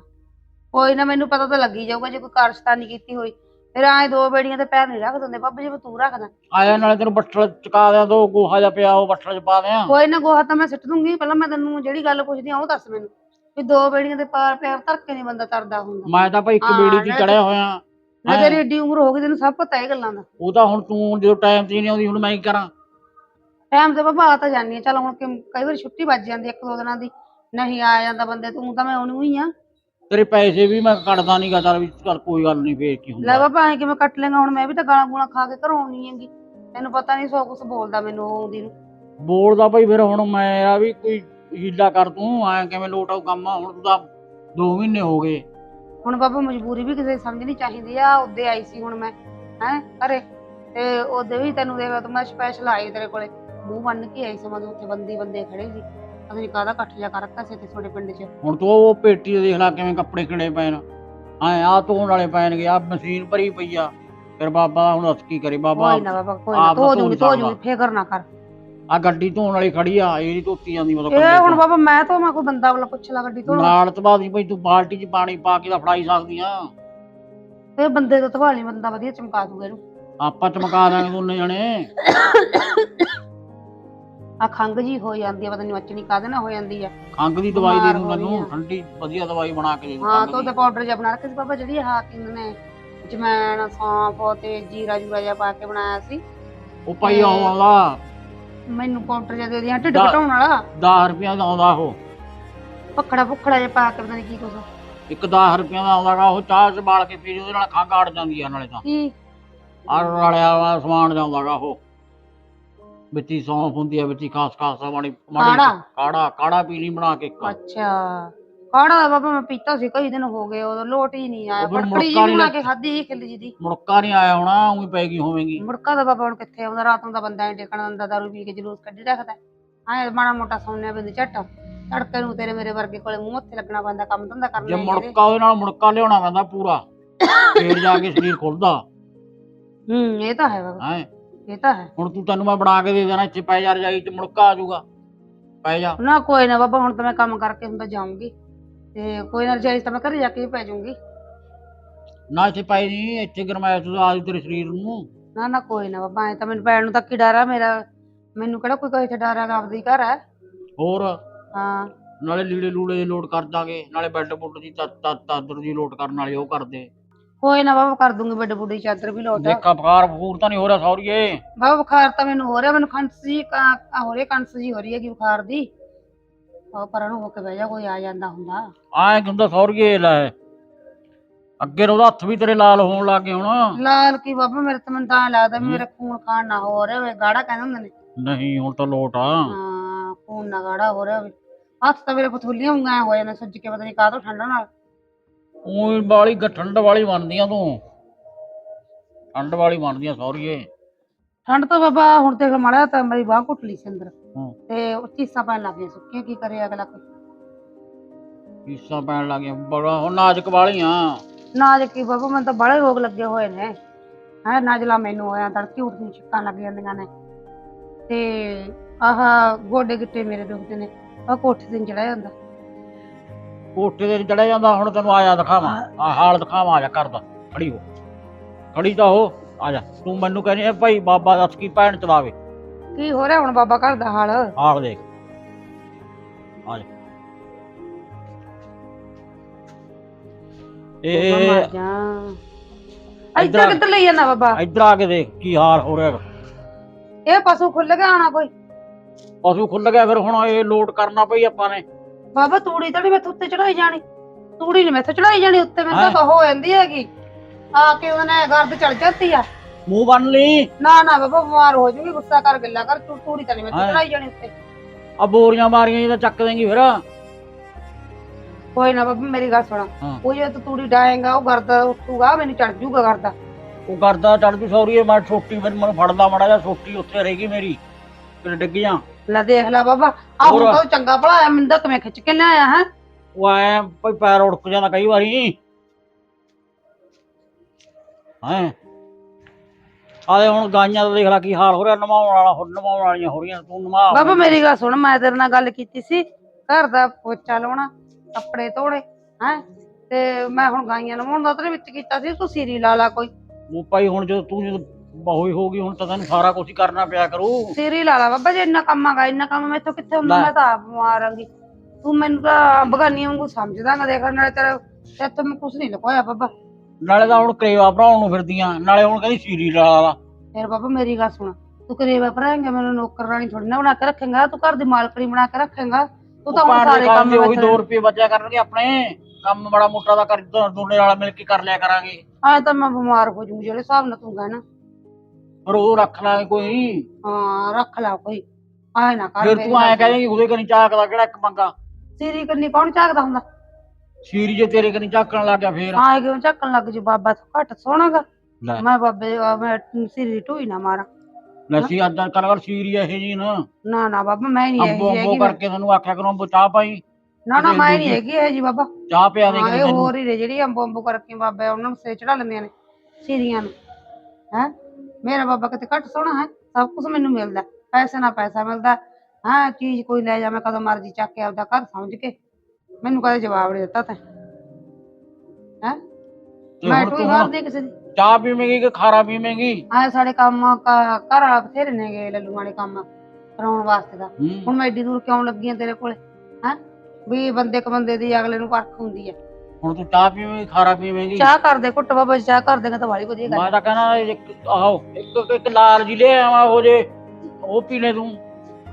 Speaker 1: ਕੋਈ ਨਾ ਮੈਨੂੰ ਪਤਾ ਤਾਂ ਲੱਗੀ ਜਾਊਗਾ ਜੇ ਕੋਈ ਕਾਰਸਤਾਨੀ ਕੀਤੀ ਹੋਈ। ਫਿਰ ਐ ਦੋ ਬੇੜੀਆਂ ਤੇ ਪੈਰ ਨਹੀਂ ਰੱਖ ਦਿੰਦੇ। ਬਾਬਾ ਜੀ ਤੂੰ ਰੱਖਦਾ
Speaker 2: ਆਇਆ ਨਾਲੇ ਤੈਨੂੰ ਬੱਠਲ ਚਕਾ ਦਿਆਂ ਦੋ ਗੋਹਾ ਜਿਹਾ ਪਿਆ ਉਹ ਬੱਠਲ ਚ ਪਾ ਦਿਆਂ।
Speaker 1: ਕੋਈ ਨਾ ਗੋਹਾ ਤਾਂ ਮੈਂ ਸਿੱਟ ਦੂੰਗੀ ਪਹਿਲਾਂ ਮੈਂ ਤੈਨੂੰ ਜਿਹੜੀ ਗੱਲ ਪੁੱਛਦੀ ਆ ਉਹ ਦੱਸ ਮੈਨੂੰ। ਵੀ ਦੋ ਬੇੜੀਆਂ ਤੇ ਪੈਰ ਪੈਰ ਧਰ ਕੇ ਨਹੀਂ ਬੰਦਾ ਤਰਦਾ ਹੁੰਦਾ।
Speaker 2: ਮੈਂ ਤਾਂ ਭਾਈ ਇੱਕ
Speaker 1: ਹਾਂ,
Speaker 2: ਬੇੜੀ
Speaker 1: ਨਾਲੇ
Speaker 2: ਚੜਿਆ ਹੋਇਆ।
Speaker 1: ਮੈਂ
Speaker 2: ਹੈਂ।
Speaker 1: ਤੇਰੀ ਏਡੀ ਉਮਰ ਹੋ ਗਈ ਤੈਨੂੰ ਸਭ ਪਤਾ ਇਹ ਗੱਲਾਂ ਦਾ।
Speaker 2: ਉਹ ਤਾਂ ਹੁਣ ਤੂੰ ਜਦੋਂ ਟਾਈਮ ਤੇ ਨਹੀਂ ਆਉਂਦੀ ਹੁਣ ਮੈਂ ਕੀ ਕਰਾਂ?
Speaker 1: ਟਾਈਮ ਤੇ ਬਾਬਾ ਆ ਤਾਂ ਜਾਨੀ ਆ। ਚੱਲ ਹੁਣ ਕਿ- ਕਈ ਵਾਰੀ ਛੁੱਟੀ ਵੱਜ ਜਾਂਦੀ ਆ ਇੱਕ ਦੋ ਦਿਨਾਂ ਦੀ। ਨਹੀਂ ਆ ਜਾਂਦਾ ਬੰਦੇ ਤੂੰ ਤਾਂ ਮੈਂ ਉਹਨੂੰ ਹੀ ਆ।
Speaker 2: ਤੇਰੇ ਪੈਸੇ ਵੀ ਮੈਂ ਕੱਢਦਾ ਨਹੀਂ ਗਾ ਚੱਲ ਵੀ ਚੱਲ ਕੋਈ ਗੱਲ ਨਹੀਂ ਫੇਰ ਕੀ
Speaker 1: ਲੈ
Speaker 2: ਹੁੰਦਾ
Speaker 1: ਬਾਬਾ ਐ ਕਿਵੇਂ ਕੱਟ ਲੇਗਾ ਹੁਣ? ਮੈਂ ਵੀ ਤਾਂ ਗਾਲਾਂ ਗੂਲਾਂ ਖਾ ਕੇ ਘਰੋਂ ਆਉਣੀ ਹੈਗੀ। ਤੈਨੂੰ ਪਤਾ ਨਹੀਂ ਸੋ ਕੁਛ ਬੋਲਦਾ ਮੈਨੂੰ ਉਹ ਆਉਂਦੀ ਨੂੰ।
Speaker 2: ਬੋਲਦਾ ਭਾਈ ਫਿਰ ਹੁਣ ਮੈਂ ਆ ਵੀ ਕੋਈ ਹੀਲਾ ਕਰ ਤੂੰ ਐ ਕਿਵੇਂ ਲੋਟ ਆਉ ਕੰਮ ਹੁਣ ਤੂੰ ਤਾਂ 2 ਮਹੀਨੇ ਹੋ ਗਏ।
Speaker 1: ਹੁਣ ਬਾਬਾ ਮਜਬੂਰੀ ਵੀ ਕਿਸੇ ਦੀ ਸਮਝਣੀ ਚਾਹੀਦੀ ਆ ਉਹਦੇ ਆਈ ਸੀ ਹੁਣ ਮੈਂ ਹੈ? ਘਰੇ ਤੇ ਉਹਦੇ ਵੀ ਤੈਨੂੰ ਦੇਖ ਤਾਂ ਮੈਂ ਸਪੈਸ਼ਲ ਆਈ ਤੇਰੇ ਕੋਲੇ। ਮੂੰਹ ਬੰਨ ਕੇ ਆਈ ਸਮਾਂ ਉੱਥੇ ਬੰਦੀ ਬੰਦੇ ਖੜੇ ਸੀ। ਪਤਾ ਨਹੀਂ ਕਾਹਦਾ ਇਕੱਠ ਜਾ ਕਰ ਰੱਖਿਆ ਸੀ ਤੇ ਤੁਹਾਡੇ ਪਿੰਡ 'ਚ?
Speaker 2: ਹੁਣ ਤੂੰ ਉਹ ਪੇਟੀ ਦੇ ਦੇਖ ਲੈ ਕਿਵੇਂ ਕੱਪੜੇ ਪਏ ਨੇ। ਐ ਆ ਧੋਣ ਵਾਲੇ ਪੈਣਗੇ ਆ ਮਸ਼ੀਨ ਭਰੀ ਪਈ ਆ। ਫਿਰ ਬਾਬਾ ਹੁਣ ਦੱਸ ਕੀ ਕਰੇ ਬਾਬਾ
Speaker 1: ਕੋਈ ਨਾ ਬਾਬਾ ਕੋਈ ਨਾ
Speaker 2: ਆਪ
Speaker 1: ਧੋ
Speaker 2: ਧੋ ਨੀ
Speaker 1: ਧੋ
Speaker 2: ਸਕਦਾ।
Speaker 1: ਜੂਗੀ ਫਿਕਰ ਨਾ ਕਰ।
Speaker 2: ਆ ਗੱਡੀ ਧੋਣ ਵਾਲੀ ਖੜੀ ਆ ਇਹ ਨਹੀਂ ਧੋਤੀ ਜਾਂਦੀ ਮਤਲਬ
Speaker 1: ਇਹ ਹੁਣ ਬਾਬਾ ਮੈਂ ਤੋਂ ਮੈਂ ਕੋਈ ਬੰਦਾ ਵਾਲਾ ਪੁੱਛ ਲਾ ਗੱਡੀ ਤੋਂ
Speaker 2: ਨਾਲ ਤੋਂ ਬਾਅਦ ਭਾਈ ਤੂੰ ਬਾਲਟੀ 'ਚ ਪਾਣੀ ਪਾ ਕੇ ਤਾਂ ਫੜਾਈ ਸਕਦੀ ਆ
Speaker 1: ਇਹ ਬੰਦੇ ਤੋਂ ਧਵਾਲੀ ਬੰਦਾ ਵਧੀਆ ਚਮਕਾ ਦੂਗਾ ਇਹਨੂੰ।
Speaker 2: ਆਪਾਂ ਚਮਕਾ ਦਾਂਗੇ ਦੋਨੇ ਜਣੇ।
Speaker 1: ਆ ਖੰਗ ਜੀ ਹੋ ਜਾਂਦੀ ਆ ਪਤਾ ਨਹੀਂ ਮੱਚਣੀ ਕਾਹਦੇ ਨਾਲ ਹੋ ਜਾਂਦੀ ਆ।
Speaker 2: ਖੰਗ ਦੀ ਦਵਾਈ ਦੇ
Speaker 1: ਬਿਮਾਰ
Speaker 2: ਦੂੰ
Speaker 1: ਰਹੀ ਆ।
Speaker 2: ਠੰਡੀ ਵਧੀਆ ਦਵਾਈ ਬਣਾ ਕੇ ਦੇ ਦੂੰ
Speaker 1: ਹਾਂ
Speaker 2: ਖੰਘ
Speaker 1: ਤੋਂ
Speaker 2: ਦੀ।
Speaker 1: ਤੇ ਪਾਊਡਰ ਜਿਹਾ ਬਣਾ ਰੱਖਿਆ ਸੀ ਬਾਬਾ ਜਿਹੜੀ ਆਹ ਕਿੰਨ ਨੇ ਜਮੈਣ ਸੌਂਫ ਤੇ ਜੀਰਾ ਜੂਰਾ ਜਿਹਾ ਪਾ ਕੇ ਬਣਾਇਆ ਸੀ।
Speaker 2: ਉਹ ਭਾਈ ਆਉਂਦਾ
Speaker 1: ਮੈਨੂੰ ਪਾਊਡਰ ਜਿਹਾ ਦੇ ਦਿਆਂ ਢਿੱਡ
Speaker 2: ਦਾ-
Speaker 1: ਘਟਾਉਣ ਵਾਲਾ।
Speaker 2: 10 ਰੁਪਿਆ ਦਾ ਆਉਂਦਾ ਉਹ।
Speaker 1: ਪਖੜਾ ਪੁਖੜਾ ਜਿਹਾ ਪਾ ਕੇ ਪਤਾ ਨਹੀਂ ਕੀ ਕੁਛ।
Speaker 2: ਇੱਕ 10 ਰੁਪਿਆ ਦਾ ਆਉਂਦਾ ਗਾ ਉਹ ਚਾਹ ਚ ਬਾਲ ਕੇ ਪੀ ਉਹਦੇ ਨਾਲ ਖੰਘ ਅੜ ਜਾਂਦੀ ਆ ਨਾਲੇ ਤਾਂ।
Speaker 1: ਕੀ?
Speaker 2: ਆਰ ਰਲਿਆ ਵਾ ਸਮਾਨ ਜਾਂਦਾ ਗਾ ਉਹ। ਵਿੱਚੀ ਸੌਂਫ ਹੁੰਦੀ ਆ ਵਿੱਚੀ ਖਾਸ ਖਾਸ ਮਾੜੀ ਮਾੜੀ
Speaker 1: ਕਾੜਾ?
Speaker 2: ਕਾੜਾ ਕਾੜਾ ਪੀਣੀ ਬਣਾ ਕੇ ਇੱਕ।
Speaker 1: ਅੱਛਾ। ਕਾੜਾ ਦਾ ਬਾਬਾ ਮੈਂ ਪੀਤਾ ਸੀ ਕਈ ਦਿਨ ਹੋ ਗਏ ਉਹ ਲੋਟ ਹੀ ਨਹੀਂ ਆਇਆ।
Speaker 2: ਉਹ ਫਿਰ
Speaker 1: ਪੜਕੜੀ ਜੀ
Speaker 2: ਮੁੜਕਾ ਨੀ
Speaker 1: ਕੇ ਖਾਧੀ ਖਿੱਲ ਜੀ ਦੀ
Speaker 2: ਮੁੜਕਾ ਨਹੀਂ ਆਇਆ ਹੋਣਾ ਉਹੀ ਪੈ ਗਈ ਹੋਵੇਂਗੀ।
Speaker 1: ਮੁੜਕਾ ਦਾ ਬਾਬਾ ਹੁਣ ਕਿੱਥੇ ਆਉਂਦਾ ਰਾਤ ਨੂੰ ਤਾਂ ਬੰਦਾ ਐ ਟਿਕਣ ਦਿੰਦਾ ਦਾਰੂ ਪੀ ਕੇ ਜਲੂਸ ਕੱਢੀ ਰੱਖਦਾ ਐ ਮਾੜਾ ਮੋਟਾ ਸੌਣਿਆ ਬਿੰਦ ਝੱਟ। ਤੜਕੇ ਨੂੰ ਤੇਰੇ ਮੇਰੇ ਵਰਗੇ ਕੋਲੇ ਮੂੰਹ ਹੱਥੇ ਲੱਗਣਾ ਪੈਂਦਾ ਕੰਮ ਧੰਦਾ
Speaker 2: ਜੇ
Speaker 1: ਕਰਨਾ ਹੀ ਇਹਦੇ।
Speaker 2: ਮੁੜਕਾ ਉਹਦੇ ਨਾਲ ਮੁੜਕਾ ਲਿਆਉਣਾ ਪੈਂਦਾ ਪੂਰਾ ਫੇਰ ਜਾ ਕੇ ਸਰੀਰ ਖੁੱਲਦਾ।
Speaker 1: ਹੂੰ ਇਹ ਤਾਂ ਹੈ ਬਾਬਾ।
Speaker 2: ਹੈ।
Speaker 1: ਇਹ ਤਾਂ ਹੈ।
Speaker 2: ਹੁਣ ਤੂੰ ਤੈਨੂੰ ਮੈਂ ਬਣਾ ਕੇ ਦੇ ਦੇਣਾ ਇੱਥੇ ਪੈ ਜਾ ਰਜਾਈ ਤੇ ਮੁੜਕਾ ਆ ਜਾਊਗਾ। ਪੈ ਜਾ।
Speaker 1: ਨਾ ਕੋਈ ਨਾ ਬਾਬਾ ਹੁਣ ਤਾਂ ਮੈਂ ਕੰਮ ਕਰਕੇ ਹੁੰਦਾ ਜਾਊਂਗੀ। ਤੇ ਕੋਈ ਨਾ ਰਜਾਈ ਤਾਂ ਮੈਂ ਘਰੇ ਜਾ ਕੇ ਹੀ ਪੈ ਜਾਊਂਗੀ।
Speaker 2: ਨਾ ਇੱਥੇ ਪੈ ਨਹੀਂ ਇੱਥੇ ਗਰਮੈਸ਼ ਆ ਜਾਊ ਤੇਰੇ ਸਰੀਰ ਨੂੰ।
Speaker 1: ਨਾ ਨਾ ਕੋਈ ਨਾ ਬਾਬਾ ਐ ਤਾਂ ਮੈਨੂੰ ਪੈਣ ਨੂੰ ਤਾਂ ਕੀ ਡਰ ਆ ਮੇਰਾ ਮੈਨੂੰ ਕਿਹੜਾ ਕੋਈ ਕੋਈ ਇੱਥੇ ਡਰ ਹੈਗਾ ਆਪਦਾ ਘਰ ਹੈ।
Speaker 2: ਹੋਰ?
Speaker 1: ਹਾਂ।
Speaker 2: ਨਾਲੇ ਲੀੜੇ ਲੂੜੇ ਦੀ ਲੋਡ ਕਰ ਦਾਂਗੇ ਨਾਲੇ ਬੈੱਡ ਬੁੱਡ ਦੀ ਤਦ ਤਦ ਤਾਦਰ ਦੀ ਲੋਡ ਕਰਨ ਵਾਲੀ ਉਹ ਕਰਦੇ।
Speaker 1: ਕੋਈ ਨਾ ਬਾਬਾ ਕਰ ਦੂੰਗੀ ਵੱਡੇ ਬੁੱਢੀ ਚਾਦਰ ਵੀ ਲੋਟ।
Speaker 2: ਦੇਖਾ ਬੁਖਾਰ ਬਖੂਰ ਤਾਂ ਨਹੀਂ ਹੋ ਰਿਹਾ ਸੌਰੀਏ।
Speaker 1: ਬਾਬਾ ਬੁਖਾਰ ਤਾਂ ਮੈਨੂੰ ਹੋ ਰਿਹਾ ਮੈਨੂੰ ਖੰਸ ਕ- ਆ ਹੋ ਰਹੀ ਕੰਸ ਜੀ ਹੋ ਰਹੀ ਹੈਗੀ ਬੁਖਾਰ ਦੀ। ਉਹ ਪਰਾਂ ਨੂੰ ਹੋ ਕੇ ਬਹਿ ਜਾ ਕੋਈ ਆ ਜਾਂਦਾ ਹੁੰਦਾ।
Speaker 2: ਆਏ ਹੁੰਦਾ ਸੌਰੀਏ ਲੈ। ਅੱਗੇ ਉਹਦਾ ਹੱਥ ਵੀ ਤੇਰੇ ਲਾਲ ਹੋਣ ਲੱਗ ਗਏ ਹੁਣ।
Speaker 1: ਲਾਲ ਕੀ ਬਾਬਾ ਮੇਰੇ ਤਾਂ ਮੈਨੂੰ ਤਾਂ ਐਂ ਲੱਗਦਾ ਵੀ ਮੇਰੇ ਖੂਨ ਖਾਨ ਨਾ ਹੋ ਰਿਹਾ ਹੋਵੇ ਗਾੜਾ ਕਹਿੰਦੇ ਹੁੰਦੇ ਨੇ।
Speaker 2: ਨਹੀਂ ਹੁਣ ਤਾਂ ਲੋਟ ਆ।
Speaker 1: ਹਾਂ ਖੂਨ ਨਾ ਗਾੜਾ ਹੋ ਰਿਹਾ ਹੋਵੇ। ਹੱਥ ਤਾਂ ਮੇਰੇ ਪਥੂਲੀਆਂ ਉਂਗਾਂ ਹੋ ਜਾਂਦੇ ਸੁੱਜ ਕੇ ਪਤਾ ਨਹੀਂ ਕਾਹਤੋਂ ਠੰਡਾ ਨਾਲ।
Speaker 2: ਉਹ ਵਾਲੀ ਗ- ਠੰਡ ਵਾਲੀ ਬਣਦੀਆਂ ਤੂੰ। ਠੰਡ ਵਾਲੀ ਬਣਦੀਆਂ ਸੌਰੀਏ
Speaker 1: ਠੰਡ ਤੋਂ ਬਾਬਾ ਹੁਣ ਤੇ ਮਾੜਾ ਤਾਂ ਮੇਰੀ ਬਾਹ ਘੁੱਟ ਲਈ ਸੀ ਅੰਦਰ।
Speaker 2: ਹਾਂ।
Speaker 1: ਤੇ ਉਹ ਚੀਸਾਂ ਪੈਣ ਲੱਗ ਗਈਆਂ ਸੁੱਕੀਆਂ ਕੀ ਕਰੇ ਅਗਲਾ ਕੋਈ?
Speaker 2: ਪੀਸਾਂ ਪੈਣ ਲੱਗੀਆਂ ਬੜਾ ਹੁਣ ਨਾਜ਼ੁਕ ਵਾਲੀਆਂ।
Speaker 1: ਨਾ ਜੇ ਕੀ ਬਾਬਾ ਮੈਨੂੰ ਤਾਂ ਬੜੇ ਰੋਗ ਲੱਗੇ ਹੋਏ ਨੇ। ਹੈ ਨਜਲਾ ਮੈਨੂੰ ਹੋਇਆ ਤੜਕੀ ਉੱਠਦੀ ਛਿੱਕਾਂ ਲੱਗ ਜਾਂਦੀਆਂ ਨੇ। ਤੇ ਆਹ ਗੋਡੇ ਗਿੱਟੇ ਮੇਰੇ ਦੁਖਦੇ ਨੇ ਆ ਕੋਠੇ ਤੇ ਚੜਾ ਜਾਂਦਾ।
Speaker 2: ਕੋਠੇ ਤੇ ਚੜਿਆ ਜਾਂਦਾ ਹੁਣ ਤੈਨੂੰ ਆਇਆ ਦਿਖਾਵਾਂ। ਆ ਹਾਲ ਦਿਖਾਵਾਂ ਆ ਜਾ ਕਰਦਾ। ਖੜੀ ਹੋ। ਖੜੀ ਤਾਂ ਹੋ। ਆ ਜਾ। ਤੂੰ ਮੈਨੂੰ ਕਹਿੰਦੀ ਭਾਈ ਬਾਬਾ ਦੱਸ ਕੀ ਪੈਣ ਚਲਾਵੇ।
Speaker 1: ਕੀ ਹੋ ਰਿਹਾ ਹੁਣ ਬਾਬਾ ਘਰ ਦਾ ਹਾਲ?
Speaker 2: ਹਾਲ ਦੇਖ। ਆ ਜਾ। ਇਹ ਇੱਧਰ।
Speaker 1: ਕਿੱਧਰ ਲਈ ਜਾਂਦਾ ਬਾਬਾ?
Speaker 2: ਇੱਧਰ ਆ ਕੇ ਦੇਖ ਕੀ ਹਾਲ ਹੋ ਰਿਹਾ।
Speaker 1: ਇਹ ਪਸ਼ੂ ਖੁੱਲ ਗਿਆ ਆਣਾ ਕੋਈ?
Speaker 2: ਪਸ਼ੂ ਖੁੱਲ ਗਿਆ ਫਿਰ ਹੁਣ ਇਹ ਲੋਡ ਕਰਨਾ ਪਈ ਆਪਾਂ ਨੇ।
Speaker 1: ਬਾਬਾ ਤੂੜੀ ਤੜੀ ਮੈਂ ਉੱਤੇ ਚੜਾਈ ਜਾਣੀ। ਤੂੜੀ ਨਹੀਂ ਮੈਥੋਂ ਚੜਾਈ ਜਾਣੀ ਉੱਤੇ ਮੈਨੂੰ ਤਾਂ
Speaker 2: ਹੈਂ?
Speaker 1: ਜਾਂਦੀ ਹੈਗੀ। ਆ ਕੇ ਉਹਨੇ ਗਰਦ ਚੜ ਜਾਂਦੀ ਆ।
Speaker 2: ਮੂੰਹ ਬੰਨ ਲਈ।
Speaker 1: ਨਾ ਨਾ ਬਾਬਾ ਬਿਮਾਰ ਹੋ ਜੂਗੀ ਗੁੱਸਾ ਕਰ ਗੱਲਾਂ ਕਰ ਤੂੰ ਤੂੜੀ ਤਾਂ ਨਹੀਂ
Speaker 2: ਹੈਂ?
Speaker 1: ਚੜਾਈ ਜਾਣੀ ਉੱਤੇ।
Speaker 2: ਆ ਬੋਰੀਆਂ ਮਾਰੀਆਂ ਜੀ ਤਾਂ ਚੱਕ ਦੇਂਗੀ ਫਿਰ।
Speaker 1: ਕੋਈ ਨਾ ਬਾਬਾ ਮੇਰੀ ਗੱਲ ਸੁਣ।
Speaker 2: ਹਾਂ।
Speaker 1: ਉਹ ਜੇ ਤੂੰ ਤੂੜੀ ਡਾਏਗਾ ਉਹ ਗਰਦ ਉੱਠੂਗਾ ਮੈਨੂੰ ਚੜ ਜੂਗਾ ਗਰਦਾ।
Speaker 2: ਉਹ ਕਰਦਾ ਚੜ ਜੂ ਸੌਰੀ ਮੈਂ ਛੋਟੀ ਮੈਨੂੰ ਮੈਨੂੰ ਫੜਦਾ ਮੜਾ ਜਾ ਛੋਟੀ ਉੱਥੇ ਰਹੇਗੀ ਮੇਰੀ। ਫਿਰ ਡਿੱਗ ਜਾ।
Speaker 1: ਲੈ ਦੇਖ ਲੈ ਬਾਬਾ ਆ ਹੁਣ। ਤਾਂ ਉਹ ਚੰਗਾ ਭਲਾ ਆਇਆ ਮੈਨੂੰ ਤਾਂ ਕਿਵੇਂ ਖਿੱਚ ਕੇ ਲਿਆਇਆ ਹੈ?
Speaker 2: ਉਹ ਐ ਭਾਈ ਪੈਰ ਉੜਕ ਜਾਂਦਾ ਕਈ ਵਾਰੀ। ਹੈ? ਆਲੇ ਹੁਣ ਗਾਈਆਂ ਦਾ ਦੇਖ ਲੈ ਕੀ ਹਾਲ ਹੋ ਰਿਹਾ ਨਮਾਉਣ ਵਾਲਾ ਹੁਣ ਨਮਾਉਣ ਵਾਲੀਆਂ ਹੋ ਰਹੀਆਂ ਤੂੰ ਨਮਾ।
Speaker 1: ਬਾਬਾ ਮੇਰੀ ਗੱਲ ਸੁਣ ਮੈਂ ਤੇਰੇ ਨਾਲ ਗੱਲ ਕੀਤੀ ਸੀ ਘਰ ਦਾ ਪੋਚਾ ਲਾਉਣਾ ਕੱਪੜੇ ਧੋਣੇ ਹੈ? ਤੇ ਮੈਂ ਹੁਣ ਗਾਈਆਂ ਨਵਾਉਣ ਦਾ ਤੇਰੇ ਵਿੱਚ ਕੀਤਾ ਸੀ ਤੂੰ ਸੀਰੀ ਲਾ ਲਾ ਕੋਈ।
Speaker 2: ਉਹ ਭਾਈ ਹੁਣ ਜਦੋਂ ਤੂੰ ਜਦੋਂ ਬਹੁੀ ਹੋ ਗਈ ਹੁਣ ਤਾਂ ਤੈਨੂੰ ਸਾਰਾ ਕੁਝ ਹੀ ਕਰਨਾ ਪਿਆ ਕਰੂ।
Speaker 1: ਸੀਰੀ ਲਾ ਲਾ ਬਾਬਾ ਜੇ ਇੰਨਾ ਕੰਮ ਆਗਾ ਇੰਨਾ ਕੰਮ ਮੈਥੋਂ ਕਿੱਥੇ ਹੁੰਦਾ। ਮੈਂ ਤਾਂ ਆਪ ਮਾਰਾਂਗੀ। ਤੂੰ ਮੈਨੂੰ ਤਾਂ ਬਗਾਨੀ ਵਾਂਗੂ ਸਮਝਦਾ ਨਾ ਦੇਖ ਨਾਲੇ ਤੇਰੇ ਤੇ ਤੋਂ ਮੈਂ ਕੁਝ ਨਹੀਂ ਲਕੋਇਆ ਬਾਬਾ।
Speaker 2: ਨਾਲੇ ਤਾਂ ਹੁਣ ਕਰੇਵਾ ਭਰਾਉਣ ਨੂੰ ਫਿਰਦੀਆਂ ਨਾਲੇ ਹੁਣ ਕਹਿੰਦੀ ਸੀਰੀ ਲਾ ਲਾ।
Speaker 1: ਫਿਰ ਬਾਬਾ ਮੇਰੀ ਗੱਲ ਸੁਣ ਤੂੰ ਕਰੇਵਾ ਭਰਾਏਂਗਾ ਮੈਨੂੰ ਨੌਕਰ ਰਾਣੀ ਥੋੜੀ ਨਾ ਬਣਾ ਕੇ ਰੱਖੇਂਗਾ ਤੂੰ ਘਰ ਦੀ ਮਾਲਕਣੀ ਬਣਾ ਕੇ ਰੱਖੇਂਗਾ। ਤੂੰ ਤਾਂ ਹੁਣ ਸਾਰੇ ਕੰਮ
Speaker 2: ਉਹੀ
Speaker 1: ਮੈਥੋਂ-
Speaker 2: 2 ਰੁਪਏ ਬਚਿਆ ਕਰਨਗੇ ਆਪਣੇ। ਕੰਮ ਬੜਾ ਮੋਟਾ ਦਾ ਕਰ ਦੋਨੇ ਨਾਲ ਮਿਲ ਕੇ ਕਰ ਲਿਆ ਕਰਾਂਗੇ।
Speaker 1: ਐਂ ਤਾਂ ਮੈਂ ਬਿਮਾਰ ਹੋ ਜੂ ਜਿਹੜੇ ਹਿਸਾਬ ਨਾਲ ਤੂੰ ਕਹਿਣਾ।
Speaker 2: ਪਰ ਉਹ ਰੱਖ ਲਾਂਗੇ ਕੋਈ।
Speaker 1: ਹਾਂ ਰੱਖ ਲਾ ਕੋਈ। ਆਏ ਨਾ ਕਰ
Speaker 2: ਫਿਰ ਤੂੰ
Speaker 1: ਗੱਲ
Speaker 2: ਕਹੇਂਗੀ ਉਹਦੇ ਕਨੀ ਝਾਕਦਾ ਕਿਹੜਾ ਇੱਕ ਮੰਗਾ
Speaker 1: ਸੀਰੀ ਕੰਨੀ ਕੌਣ ਝਾਕਦਾ ਹੁੰਦਾ?
Speaker 2: ਸੀਰੀ ਜੇ ਤੇਰੇ ਕਨੀ ਝਾਕਣ ਲੱਗ ਗਿਆ ਫੇਰ।
Speaker 1: ਆਏ ਕਿਉਂ ਝਾਕਣ ਲੱਗ ਜੂ? ਬਾਬਾ ਤੋਂ ਘੱਟ ਸੋਹਣਾਗਾ।
Speaker 2: ਲੈ।
Speaker 1: ਮੈਂ ਬਾਬੇ ਮੈਂ ਸੀਰੀ ਢੂਈ ਨਾ ਮਾਰਾਂ।
Speaker 2: ਲੱਸੀ ਅੱਜ ਕੱਲ ਕਰ ਸੀਰੀ ਇਹ ਜੀ ਨਾ।
Speaker 1: ਨਾ ਨਾ ਬਾਬਾ ਮੈਂ ਨਹੀਂ
Speaker 2: ਅੰਬੋ
Speaker 1: ਹੈਗੀ
Speaker 2: ਅੰਬੋ
Speaker 1: ਹੈਗੀ
Speaker 2: ਕਰਕੇ ਤੁਹਾਨੂੰ ਆਖਿਆ ਕਰੋ ਅੰਬੋ ਚਾਹ ਪਾਈ।
Speaker 1: ਨਾ ਨਾ ਮੈਂ ਨਹੀਂ ਹੈਗੀ ਹੈ ਜੀ ਬਾਬਾ।
Speaker 2: ਚਾਹ ਪਿਆ ਦੇ
Speaker 1: ਹਾਂ
Speaker 2: ਕਿਸੇ
Speaker 1: ਇਹ
Speaker 2: ਨੂੰ
Speaker 1: ਹੋਰ ਹੀ ਨੇ ਜਿਹੜੀ ਅੰਬੋ ਅੰਬੋ ਕਰਕੇ ਬਾਬਾ ਉਹਨਾਂ ਨੂੰ ਸੇ ਚੜਾ ਲੈਂਦੀਆਂ ਨੇ ਸੀਰੀਆਂ ਨੂੰ। ਹੈ? ਮੇਰਾ ਬਾਬਾ ਕਿਤੇ ਘੱਟ ਸੋਹਣਾ ਹੈ ਸਭ ਕੁਝ ਮੈਨੂੰ ਮਿਲਦਾ ਪੈਸੇ ਨਾਲ ਪੈਸਾ ਮਿਲਦਾ ਹਾਂ। ਚੀਜ਼ ਕੋਈ ਲੈ ਜਾ ਮੈਂ ਕਦੋਂ ਮਰਜ਼ੀ ਚੱਕ ਕੇ ਆਪਦਾ ਘਰ ਸਮਝ ਕੇ ਮੈਨੂੰ ਕਦੇ ਜਵਾਬ ਨਹੀਂ ਦਿੱਤਾ ਤੈਂ। ਹੈ?
Speaker 2: ਤੇ
Speaker 1: ਮੈਂ ਟੂਈ
Speaker 2: ਤੂੰ
Speaker 1: ਮਾਰਦੀ ਕਿਸੇ ਦੀ।
Speaker 2: ਚਾਹ ਪੀਵੇਂਗੀ ਕਿ ਖਾਰਾ ਪੀਵੇਂਗੀ?
Speaker 1: ਆਏ ਸਾਡੇ ਕੰਮ ਘਰ ਵਾਲਾ ਬਥੇਰੇ ਨੇਗੇ ਲੱਲੂ ਵਾਲੇ ਕੰਮ ਕਰਾਉਣ ਵਾਸਤੇ ਦਾ
Speaker 2: ਹੂੰ।
Speaker 1: ਹੁਣ ਮੈਂ ਐਡੀ ਦੂਰ ਕਿਉਂ ਲੱਗੀ ਆਂ ਤੇਰੇ ਕੋਲੇ? ਹੈ? ਵੀ ਬੰਦੇ ਕ ਬੰਦੇ ਦੀ ਅਗਲੇ ਨੂੰ ਪਰਖ ਹੁੰਦੀ ਹੈ।
Speaker 2: ਹੁਣ ਤੂੰ ਚਾਹ ਪੀਵੇਂਗੀ ਖਾਰਾ ਪੀਵੇਂਗੀ।
Speaker 1: ਚਾਹ ਕਰ ਦੇ ਘੁੱਟ ਬਾਬਾ ਜੀ, ਚਾਹ ਕਰ ਦੇਗਾ ਤਾਂ ਵਾਲੀ ਵਧੀਆ ਗੱਲ
Speaker 2: ਮੈਂ ਤਾਂ ਕਹਿੰਦਾ ਇੱਕ ਆਹੋ ਇੱਕ ਇੱਕ ਲਾਲ ਜੀ ਲੈ ਆਵਾ ਹੋ ਜੇ ਉਹ ਪੀ ਲੈ ਤੂੰ।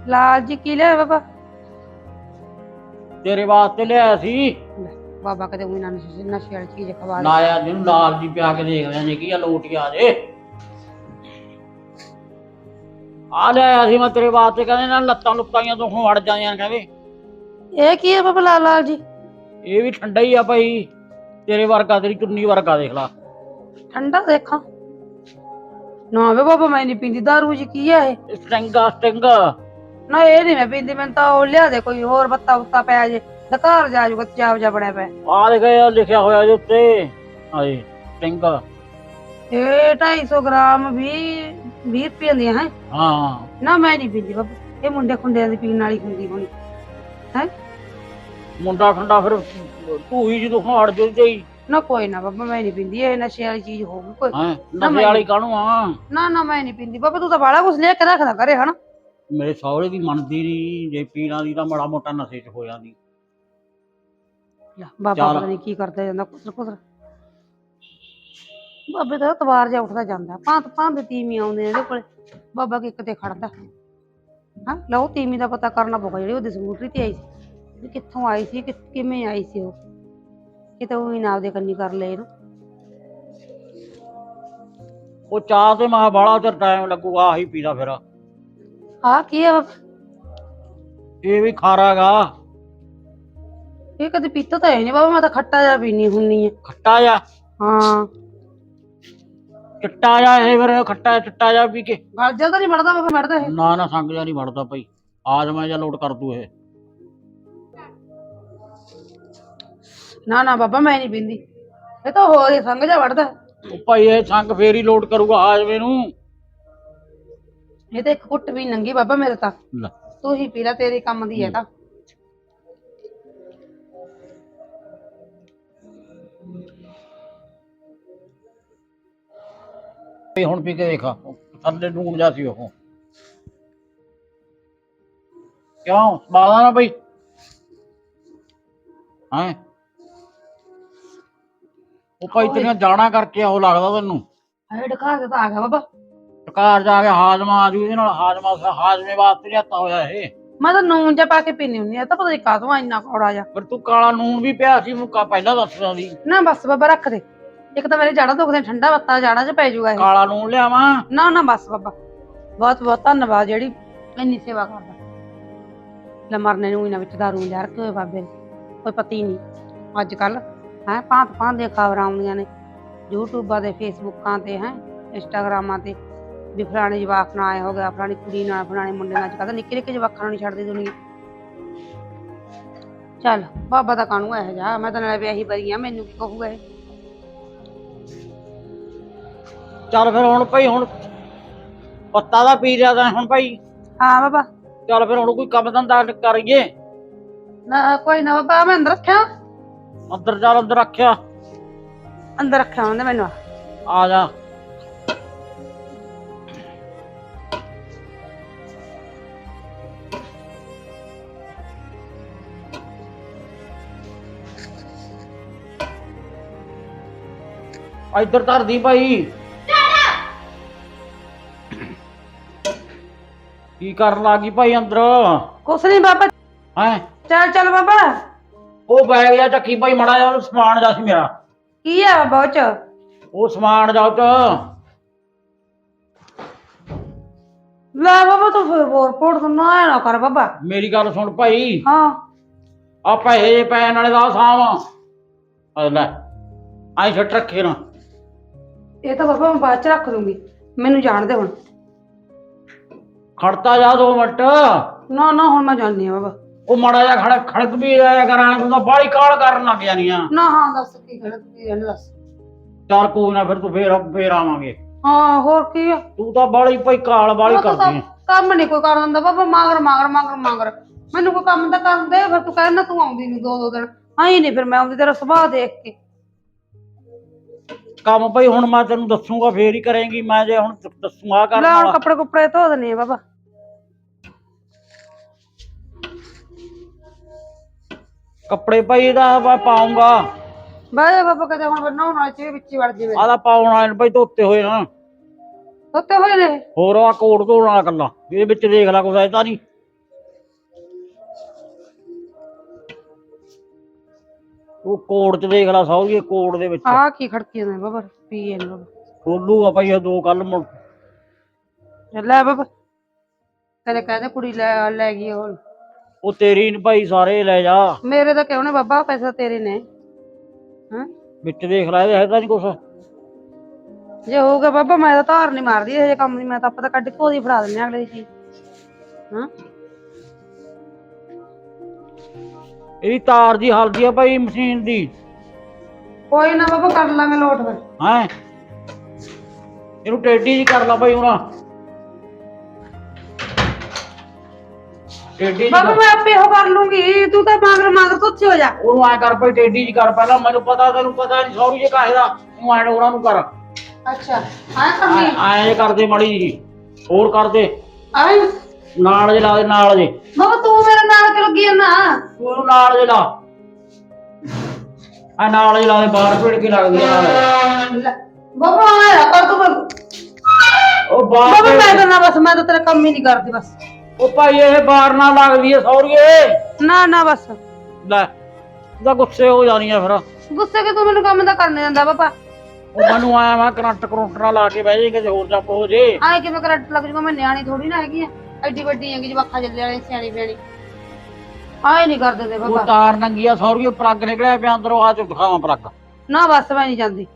Speaker 1: ਲਾਲ ਜੀ ਕੀ ਲਿਆ ਬਾਬਾ?
Speaker 2: ਤੇਰੇ ਵਾਸਤੇ ਲਿਆਇਆ ਸੀ।
Speaker 1: ਬਾਬਾ ਕਦੇ ਉਹੀ ਨਾ ਨਸ਼ੇ ਨਸ਼ੇ ਵਾਲੀ ਚੀਜ਼ ਖਵਾ ਦੇ।
Speaker 2: ਲਾਇਆ ਜਿਹਨੂੰ ਲਾਲ ਜੀ ਪਿਆ ਕੇ ਦੇਖਦੇ ਆਂ ਜੇ ਕੀ ਆ ਲੋਟੀ ਆ ਜੇ। ਆ ਲਿਆਇਆ ਸੀ ਮੈਂ ਤੇਰੇ ਵਾਸਤੇ ਕਹਿੰਦੇ ਨਾ ਲੱਤਾਂ ਲੁੱਤਾਂ ਤੋਂ ਹੁਣ ਵੜ ਜਾਂਦੀਆਂ ਕਹਿੰਦੇ।
Speaker 1: ਇਹ ਕੀ ਹੈ ਬਾਬਾ ਲਾਲ ਲਾਲ ਜੀ?
Speaker 2: ਇਹ ਵੀ ਠੰਡਾ ਹੀ ਆ ਭਾਈ। ਤੇਰੇ ਵਰਗਾ ਤੇਰੀ ਚੁੰਨੀ ਵਰਗਾ ਦੇਖ ਲਾ।
Speaker 1: ਠੰਡਾ ਦੇਖਾਂ। ਨਾ ਵੇ ਬਾਬਾ ਮੈਂ ਨਹੀਂ ਪੀਂਦੀ ਦਾਰੂ ਜੀ ਕੀ ਹੈ ਇਹ?
Speaker 2: ਸਟਿੰਗਾ ਸਟਿੰਗ।
Speaker 1: ਨਾ ਇਹ ਨਹੀਂ ਮੈਂ ਪੀਂਦੀ ਮੈਨੂੰ ਤਾਂ ਉਹ ਲਿਆ ਦੇ ਕੋਈ ਹੋਰ ਬੱਤਾ ਬੁੱਤਾ ਪਿਆ ਜੇ। ਦਕਾਰ ਜਾ ਜੂਗਾ ਚਾਵ ਜਾ ਬਣਿਆ ਪਿਆ।
Speaker 2: ਆ ਦੇਖਿਆ ਲਿਖਿਆ ਹੋਇਆ ਇਹਦੇ ਉੱਤੇ। ਹਾਏ ਸਟਿੰਗ।
Speaker 1: ਇਹ 250 ਗ੍ਰਾਮ 20 20 ਰੁਪਏ ਦੀਆਂ ਹੈ?
Speaker 2: ਹਾਂ।
Speaker 1: ਨਾ ਮੈਂ ਨਹੀਂ ਪੀਂਦੀ ਬਾਬਾ ਇਹ ਮੁੰਡੇ ਖੁੰਡਿਆਂ ਦੀ ਪੀਣ ਵਾਲੀ ਹੁੰਦੀ ਹੋਣੀ। ਹੈ?
Speaker 2: ਮੁੰਡਾ ਖੰਡਾ ਫਿਰ ਤੂੰ ਹੀ ਜਦੋਂ ਹੁਣ ਅੜ ਜਾਈ।
Speaker 1: ਨਾ ਕੋਈ ਨਾ ਬਾਬਾ ਮੈਂ ਨਹੀਂ ਪੀਂਦੀ ਇਹ ਨਸ਼ੇ ਵਾਲੀ ਚੀਜ਼ ਹੋਊਗੀ ਕੋਈ।
Speaker 2: ਹਾਂ?
Speaker 1: ਨਾ ਮੈਂ-
Speaker 2: ਵਾਲੀ ਕਾਹਨੂੰ ਆ?
Speaker 1: ਨਾ ਨਾ ਮੈਂ ਨਹੀਂ ਪੀਂਦੀ। ਬਾਬਾ ਤੂੰ ਤਾਂ ਬਾਲਾ ਕੁਛ ਲਿਆ ਕੇ ਰੱਖਦਾ ਕਰੇ ਹਨਾ?
Speaker 2: ਮੇਰੇ ਸਹੁਰੇ ਦੀ ਮੰਨਦੀ ਨਹੀਂ ਜੇ ਪੀਣਾ ਦੀ ਤਾਂ ਮਾੜਾ ਮੋਟਾ ਨਸ਼ੇ 'ਚ ਹੋ ਜਾਂਦੀ।
Speaker 1: ਲੈ, ਬਾਬਾ। ਪਤਾ ਨਹੀਂ ਕੀ ਕਰਦਾ ਜਾਂਦਾ ਕੁਸਰ ਕੁਸਰ ਬਾਬੇ ਦਾ ਤਵਾਰ ਜਾ ਉੱਠਦਾ ਜਾਂਦਾ। ਭਾਂਤ ਭਾਂਤ ਤੀਵੀਂ ਆਉਂਦੇ ਨੇ ਇਹਦੇ ਕੋਲੇ। ਬਾਬਾ ਕਿੱਕ ਤੇ ਖੜਦਾ। ਹਾਂ? ਲਓ ਤੀਵੀਂ ਦਾ ਪਤਾ ਕਰਨਾ ਪਊਗਾ ਜਿਹੜੀ ਉਹਦੀ ਸਕੂਟਰੀ ਤੇ ਆਈ ਸੀ। ਵੀ ਕਿੱਥੋਂ ਆਈ ਸੀ ਕਿ ਕਿਵੇਂ ਆਈ ਸੀ ਉਹ? ਕਿਤੇ ਉਹ ਵੀ ਨਾ ਆਪਦੇ ਕੰਨੀ ਕਰ ਲਏ ਇਹਨੂੰ।
Speaker 2: ਉਹ ਚਾਹ ਤੇ ਮਾ ਬਾਲਾ ਚਿਰ ਟਾਈਮ ਲੱਗੂਗਾ ਆਹੀ ਪੀਦਾ ਫਿਰ।
Speaker 1: ਆਹ ਕੀ ਬਾਬਾ
Speaker 2: ਇਹ ਵੀ ਖਾਰਾਗਾ
Speaker 1: ਇਹ ਕਦੇ ਪੀਤਾ ਤਾਂ ਹੈ ਨਹੀਂ ਬਾਬਾ ਮੈਂ ਤਾਂ ਖੱਟਾ ਜਿਹਾ ਪੀਣੀ ਹੁੰਨੀ ਹੈ
Speaker 2: ਖੱਟਾ ਜਾ
Speaker 1: ਹਾਂ।
Speaker 2: ਚਿੱਟਾ ਜਾ ਇਹ ਫਿਰ ਖੱਟਾ ਚਿੱਟਾ ਜਾ ਪੀ ਕੇ।
Speaker 1: ਗਲ ਜਲ ਤਾਂ ਨਹੀਂ ਮੜਦਾ ਬਾਬਾ ਮੜਦਾ ਇਹ।
Speaker 2: ਨਾ ਨਾ ਸੰਗ ਜਾ ਨਹੀਂ ਵੜਦਾ ਭਾਈ। ਆਜਮਾ ਜਾ ਲੋਡ ਕਰ ਦੂ ਇਹ।
Speaker 1: ਨਾ ਨਾ ਬਾਬਾ ਮੈਂ ਨਹੀਂ ਪੀਂਦੀ। ਇਹ ਤਾਂ ਹੋਰ ਹੀ ਸੰਗ ਜਾ ਵੜਦਾ
Speaker 2: ਉਹ ਭਾਈ ਇਹ ਸੰਗ ਫੇਰ ਹੀ ਲੋਡ ਕਰੂਗਾ ਆਜਮੇ ਨੂੰ।
Speaker 1: ਇਹ ਤਾਂ ਇੱਕ ਘੁੱਟ ਵੀ ਨੀ ਲੰਗੀ ਬਾਬਾ ਮੇਰੇ ਤਾਂ।
Speaker 2: ਲੈ।
Speaker 1: ਤੂੰ ਹੀ ਪੀ ਲੈ ਤੇਰੇ ਕੰਮ ਦੀ ਹੈ ਤਾਂ।
Speaker 2: ਇਹ ਹੁਣ ਪੀ ਕੇ ਦੇਖਾ ਥੱਲੇ ਡੂਣ ਜਾ ਸੀ ਉਹ। ਕਿਉਂ? ਬਾਦਾ ਨਾ ਬਈ ਹੈਂ? ਉਹ ਭਾਈ ਤੇਰੀਆਂ ਜਾਣਾ ਕਰਕੇ ਉਹ ਲੱਗਦਾ ਤੈਨੂੰ।
Speaker 1: ਹਏ ਢਕਾ ਕੇ ਤਾਂ ਆ ਗਿਆ ਬਾਬਾ।
Speaker 2: ਟਕਾਰ ਜਾ ਕੇ ਹਾਜ਼ਮਾ ਆਜੂ ਇਹਦੇ ਨਾਲ ਹਾਜ਼ਮਾ ਹਾਜ਼ਮੇ ਵਾਸਤੇ ਲਿਆਤਾ ਹੋਇਆ ਇਹ।
Speaker 1: ਮੈਂ ਤਾਂ ਨੂਨ ਜਿਹਾ ਪਾ ਕੇ ਪੀਣੀ ਹੁੰਦੀ ਆ ਤਾਂ ਪਤਾ ਨਹੀਂ ਕਾਹਤੋਂ ਇੰਨਾ ਕੌੜਾ ਜਾ
Speaker 2: ਪਰ ਤੂੰ ਕਾਲਾ ਨੂਣ ਵੀ ਪਿਆ ਸੀ ਮੁੱਕਾ ਪਹਿਲਾਂ ਦੱਸਦਾ ਸੀ
Speaker 1: ਨਾ ਬਸ ਬਾਬਾ ਰੱਖ ਦੇ। ਇੱਕ ਤਾਂ ਮੇਰੇ ਜਾੜਾ ਦੁਖਦੇ ਠੰਡਾ ਬੱਤਾ ਜਾੜਾ ਚ ਪੈ ਜਾਊਗਾ ਇਹ।
Speaker 2: ਕਾਲਾ ਨੂਣ ਲਿਆਵਾਂ?
Speaker 1: ਨਾ ਨਾ ਬਸ ਬਾਬਾ। ਬਹੁਤ ਬਹੁਤ ਧੰਨਵਾਦ ਜਿਹੜੀ ਇੰਨੀ ਸੇਵਾ ਕਰਦਾ। ਲੈ ਮਰਨੇ ਨੂੰ ਇਹਨਾਂ ਵਿੱਚ ਦਾਰੂ ਲਿਆ ਰੱਖੇ ਹੋਏ ਬਾਬੇ ਕੋਈ ਪਤਾ ਨਹੀਂ। ਅੱਜ ਕੱਲ ਹੈ ਭਾਂਤ ਭਾਂਤ ਦੀਆਂ ਖਬਰਾਂ ਆਉਂਦੀਆਂ ਨੇ। ਯੂਟਿਊਬਾਂ ਤੇ ਫੇਸਬੁੱਕਾਂ ਤੇ ਹੈ ਇੰਸਟਾਗ੍ਰਾਮਾਂ ਤੇ ਵੀ ਫਲਾਣੇ ਜਵਾਕ ਨਾਲ ਆਇਆ ਹੋ ਗਿਆ ਫਲਾਣੀ ਕੁੜੀ ਨਾਲ ਫਲਾਣੇ ਮੁੰਡੇ ਨਾਲ ਤਾਂ ਨਿੱਕੇ ਨਿੱਕੇ ਜਵਾਕਾਂ ਨੂੰ ਨਹੀਂ ਛੱਡਦੀ ਦੁਨੀਆ। ਚੱਲ ਬਾਬਾ ਦਾ ਕਾਹਨੂੰ ਇਹੋ ਜਾ ਮੈਂ ਤਾਂ ਨਾਲੇ ਵਿਆਹੀ ਬਰੀ ਆ ਮੈਨੂੰ ਕੀ ਕਹੂਗਾ ਇਹ?
Speaker 2: ਚੱਲ ਫਿਰ ਹੁਣ ਭਾਈ ਹੁਣ ਪੱਤਾ ਦਾ ਪੀ ਤਾਂ ਹੁਣ ਭਾਈ।
Speaker 1: ਹਾਂ ਬਾਬਾ।
Speaker 2: ਚੱਲ ਫਿਰ ਹੁਣ ਕੋਈ ਕੰਮ ਧੰਦਾ ਕਰੀਏ।
Speaker 1: ਨਾ ਕੋਈ ਨਾ ਬਾਬਾ ਮੈਂ ਅੰਦਰ ਰੱਖਿਆ।
Speaker 2: ਅੰਦਰ ਚੱਲ ਅੰਦਰ ਰੱਖਿਆ।
Speaker 1: ਅੰਦਰ ਰੱਖਿਆ ਉਹਨੇ ਮੈਨੂੰ।
Speaker 2: ਆ ਜਾ। ਇੱਧਰ ਧਰਦੀ ਭਾਈ। ਕੀ ਕਰਨ ਲੱਗੀ ਭਾਈ ਅੰਦਰ?
Speaker 1: ਕੁਛ ਨਹੀਂ ਬਾਬਾ।
Speaker 2: ਹੈ?
Speaker 1: ਚੱਲ ਚੱਲ ਬਾਬਾ।
Speaker 2: ਉਹ ਬੈਗ ਜਾਂ ਚੱਕੀ ਭਾਈ ਮੜਾ ਜਾ ਸਮਾਨ ਜਾ ਸੀ ਮੇਰਾ।
Speaker 1: ਕੀ ਆ ਬਾਬਾ ਉਹ ਚ
Speaker 2: ਉਹ ਸਮਾਨ ਜਾ ਚ
Speaker 1: ਲੈ ਬਾਬਾ ਤੂੰ ਫਿਰ ਹੋਰ ਪੋੜ ਤੋਂ ਨਾ ਆਇਆ ਨਾ ਕਰ ਬਾਬਾ।
Speaker 2: ਮੇਰੀ ਗੱਲ ਸੁਣ ਭਾਈ।
Speaker 1: ਹਾਂ।
Speaker 2: ਆ ਪੈਸੇ ਪੈਣ ਵਾਲੇ ਦਾ ਆ ਲੈ ਆਈ ਛੱਟ ਰੱਖੇ ਨਾ।
Speaker 1: ਇਹ ਤਾਂ ਬਾਬਾ ਮੈਂ ਬਾਅਦ ਚ ਰੱਖ ਦੂੰਗੀ। ਮੈਨੂੰ ਜਾਣ ਦੇ ਹੁਣ।
Speaker 2: ਖੜਤਾ ਜਾ ਦੋ ਮਿੰਟ।
Speaker 1: ਨਾ ਨਾ ਹੁਣ ਮੈਂ ਜਾਣੀ ਆ ਬਾਬਾ।
Speaker 2: ਉਹ ਮੜਾ ਜਾ ਖੜਕ ਖੜਕ ਵੀ ਆਇਆ ਕਰਾਂ ਤੂੰ ਤਾਂ ਬਾਹਲੀ ਕਾਲ ਕਰਨ ਲੱਗ ਜਾਨੀ ਆ
Speaker 1: ਨਾ ਹਾਂ ਦੱਸ ਕੀ ਕਹਿਣਾ ਕੀ ਇਹਨੂੰ ਦੱਸ।
Speaker 2: ਚੱਲ ਕੋਈ ਨਾ ਫਿਰ ਤੂੰ ਫੇਰ ਫੇਰ ਆਵਾਂਗੇ।
Speaker 1: ਹਾਂ ਹੋਰ ਕੀ ਆ?
Speaker 2: ਤੂੰ ਤਾਂ ਬਾਹਲੀ ਭਾਈ ਕਾਲ ਬਾਹਲੀ
Speaker 1: ਮੈਂ ਤਾਂ
Speaker 2: ਕਰਦੀ ਆ।
Speaker 1: ਕੰਮ ਨਹੀਂ ਕੋਈ ਕਰ ਦਿੰਦਾ ਬਾਬਾ ਮਾਗਰ ਮਾਗਰ ਮਾਗਰ ਮਾਗਰ। ਮੈਨੂੰ ਕੋਈ ਕੰਮ ਤਾਂ ਕਰਨ ਦੇ ਫਿਰ ਤੂੰ ਕਹਿੰਦਾ ਤੂੰ ਆਉਂਦੀ ਨਹੀਂ ਦੋ ਦੋ ਦਿਨ। ਆਈ ਨਹੀਂ ਫਿਰ ਮੈਂ ਆਉਂਦੀ ਤੇਰਾ ਸੁਭਾਅ ਦੇਖ ਕੇ।
Speaker 2: ਕੰਮ ਭਾਈ ਹੁਣ ਮੈਂ ਤੈਨੂੰ ਦੱਸੂਗਾ ਫੇਰ ਹੀ ਕਰੇਂਗੀ ਮੈਂ ਜੇ ਹੁਣ ਦੱਸੂਗਾ ਕਰਨ
Speaker 1: ਲੈ ਹੁਣ ਕੱਪੜੇ ਕੁੱਪੜੇ ਧੋ ਦਨੇ ਬਾਬਾ।
Speaker 2: ਕੱਪੜੇ ਭਾਈ ਇਹਦਾ ਮੈਂ ਪਾਉਂਗਾ।
Speaker 1: ਬਾਏ ਬਾਬਾ ਕਦੇ ਹੁਣ ਬਣਾਉਣ ਵਾਲੇ ਚ ਵੀ ਵਿੱਚ ਹੀ ਵੜ ਜਿਵੇਂ।
Speaker 2: ਆਦਾ ਪਾਉਣ ਵਾਲੇ ਨੇ ਭਾਈ ਧੋਤੇ ਹੋਏ ਨਾ।
Speaker 1: ਉੱਤੇ ਹੋਏ ਨੇ?
Speaker 2: ਹੋਰ ਆ ਕੋਟ ਧੋਣ ਵਾਲਾ ਕੱਲਾ ਇਹਦੇ ਵਿੱਚ ਦੇਖ ਲੈ ਕੁਛ ਐਸਾ ਨਹੀਂ। ਉਹ ਕੋਟ ਚ ਦੇਖ ਲੈ ਸੌਰੀ ਕੋਟ ਦੇ ਵਿੱਚ।
Speaker 1: ਆਹ ਕੀ ਖੜਕੀ ਨੇ ਬਾਬਾ ਪੀਏ ਨੇ ਬਾਬਾ।
Speaker 2: ਖੋਲੂਗਾ ਭਾਈ ਇਹ ਦੋ ਕੱਲ ਮੁੜ।
Speaker 1: ਲੈ ਬਾਬਾ ਤੇਰੇ ਕਹਿੰਦੇ ਕੁੜੀ ਲੈ ਲੈ ਗਈ ਉਹ।
Speaker 2: ਉਹ ਤੇਰੀ ਨੀ ਭਾਈ ਸਾਰੇ ਲੈ ਜਾ।
Speaker 1: ਮੇਰੇ ਤਾਂ ਕਿਉਂ ਨੇ ਬਾਬਾ ਪੈਸਾ ਤੇਰੇ ਨੇ। ਹਾਂ?
Speaker 2: ਵਿੱਚ ਦੇਖ ਲੈ ਇਹਦੇ ਹੈਗਾ ਨਹੀਂ ਕੁਛ।
Speaker 1: ਜੇ ਹੋਊਗਾ ਬਾਬਾ ਮੈਂ ਤਾਂ ਧਾਰ ਨਹੀਂ ਮਾਰਦੀ ਇਹ ਕੰਮ ਦੀ ਮੈਂ ਤਾਂ ਆਪਾਂ ਤਾਂ ਕੱਢ ਕੇ ਉਹਦੀ ਫੜਾ ਦਿੰਦੇ ਆ ਅਗਲੇ ਦੀ ਚੀਜ਼। ਹਾਂ?
Speaker 2: ਇਹਦੀ ਤਾਰ ਦੀ ਹਲਦੀ ਆ ਭਾਈ ਮਸ਼ੀਨ ਦੀ।
Speaker 1: ਕੋਈ ਨਾ ਬਾਬਾ ਕਰ ਲਾਂਗੇ ਲੋਟ ਫਿਰ।
Speaker 2: ਹੈ? ਇਹਨੂੰ ਟੇਢੀ ਜੀ ਕਰ ਲਾ ਭਾਈ ਹੁਣ। ਟੇਢੀ ਜੀ
Speaker 1: ਬਾਬਾ ਮੈਂ ਆਪੇ ਉਹ ਕਰ ਲੂੰਗੀ ਤੂੰ ਤਾਂ ਮਾਗਰ ਮਾਗਰ ਤੋਂ ਉੱਥੇ ਹੋ ਜਾ।
Speaker 2: ਉਹਨੂੰ ਐ ਕਰ ਭਾਈ ਟੇਢੀ ਜੀ ਕਰ ਪਹਿਲਾਂ ਮੈਨੂੰ ਪਤਾ ਤੈਨੂੰ ਪਤਾ ਨਹੀਂ ਸੌਰੀ ਜੇ ਕਾਹੇ ਦਾ ਤੂੰ ਐ ਉਹਨਾਂ ਨੂੰ ਕਰ।
Speaker 1: ਅੱਛਾ ਹਾਂ ਕਰਨੀ
Speaker 2: ਐ ਕਰਦੇ ਮੜੀ ਜੀ ਹੋਰ ਕਰਦੇ।
Speaker 1: ਆਏ
Speaker 2: ਨਾਲ ਜੇ ਲਾ ਦੇ ਨਾਲ ਜੇ।
Speaker 1: ਬਾਬਾ ਤੂੰ ਮੇਰੇ ਨਾਲ ਕਿ ਲੱਗੀ ਨਾ
Speaker 2: ਤੂੰ ਨਾਲ ਜੇ ਲਾ। ਆ ਨਾਲ ਜੇ ਲਾ ਦੇ ਬਾਹਰ ਭੇੜ ਕੇ ਲੱਗਦੀ ਆ ਨਾਲ।
Speaker 1: ਬਾਬਾ ਆਇਆ ਕਰ ਤੂੰ ਬਾਬਾ
Speaker 2: ਉਹ ਬਾਹਰ
Speaker 1: ਮੈਂ ਤਾਂ ਨਾ ਬਸ ਮੈਂ ਤਾਂ ਤੇਰਾ ਕੰਮ ਹੀ ਨਹੀਂ ਕਰਦੀ ਬਸ।
Speaker 2: ਉਹ ਭਾਈ ਇਹ ਬਾਹਰ ਨਾਲ ਲੱਗਦੀ ਐ ਸੌਰੀਏ।
Speaker 1: ਨਾ ਨਾ ਬਸ।
Speaker 2: ਲੈ ਉਹਦਾ ਗੁੱਸੇ ਹੋ ਜਾਣੀ ਆ ਫਿਰ।
Speaker 1: ਗੁੱਸੇ ਕਿ ਤੂੰ ਮੈਨੂੰ ਕੰਮ ਤਾਂ ਕਰਨੇ ਦਿੰਦਾ ਬਾਬਾ
Speaker 2: ਉਹ ਮੈਨੂੰ ਆਇਆ ਮੈਂ ਕਰੰਟ ਕਰੰਟ ਨਾਲ ਲਾ ਕੇ ਬਹਿ ਜੇ ਹੋਰ ਜੱਪ ਹੋ ਜੇ
Speaker 1: ਆਏ ਕਿਵੇਂ ਕਰੰਟ ਲੱਗ ਜੂਗਾ? ਮੈਂ ਨਿਆਣੀ ਥੋੜੀ ਨਾ ਹੈਗੀ ਆ। ਐਡੀ ਵੱਡੀ ਹੈਗੀ ਜਵਾਖਾਂ ਜੱਲੇ ਵਾਲੀ ਸਿਆਣੀ ਬਿਆਣੀ। ਆਏ ਨਹੀਂ ਕਰਦੇ ਦੇ
Speaker 2: ਉਹ ਤਾਰ ਨੰਗੀ ਆ ਸੌਰੀਏ ਪਲੱਗ ਨਿਕਲਿਆ ਪਿਆ ਅੰਦਰੋਂ ਆ ਚ ਦਿਖਾਵਾਂ
Speaker 1: ਨਾ ਬਸ ਮੈਂ ਨਹੀਂ ਜਾਂਦੀ।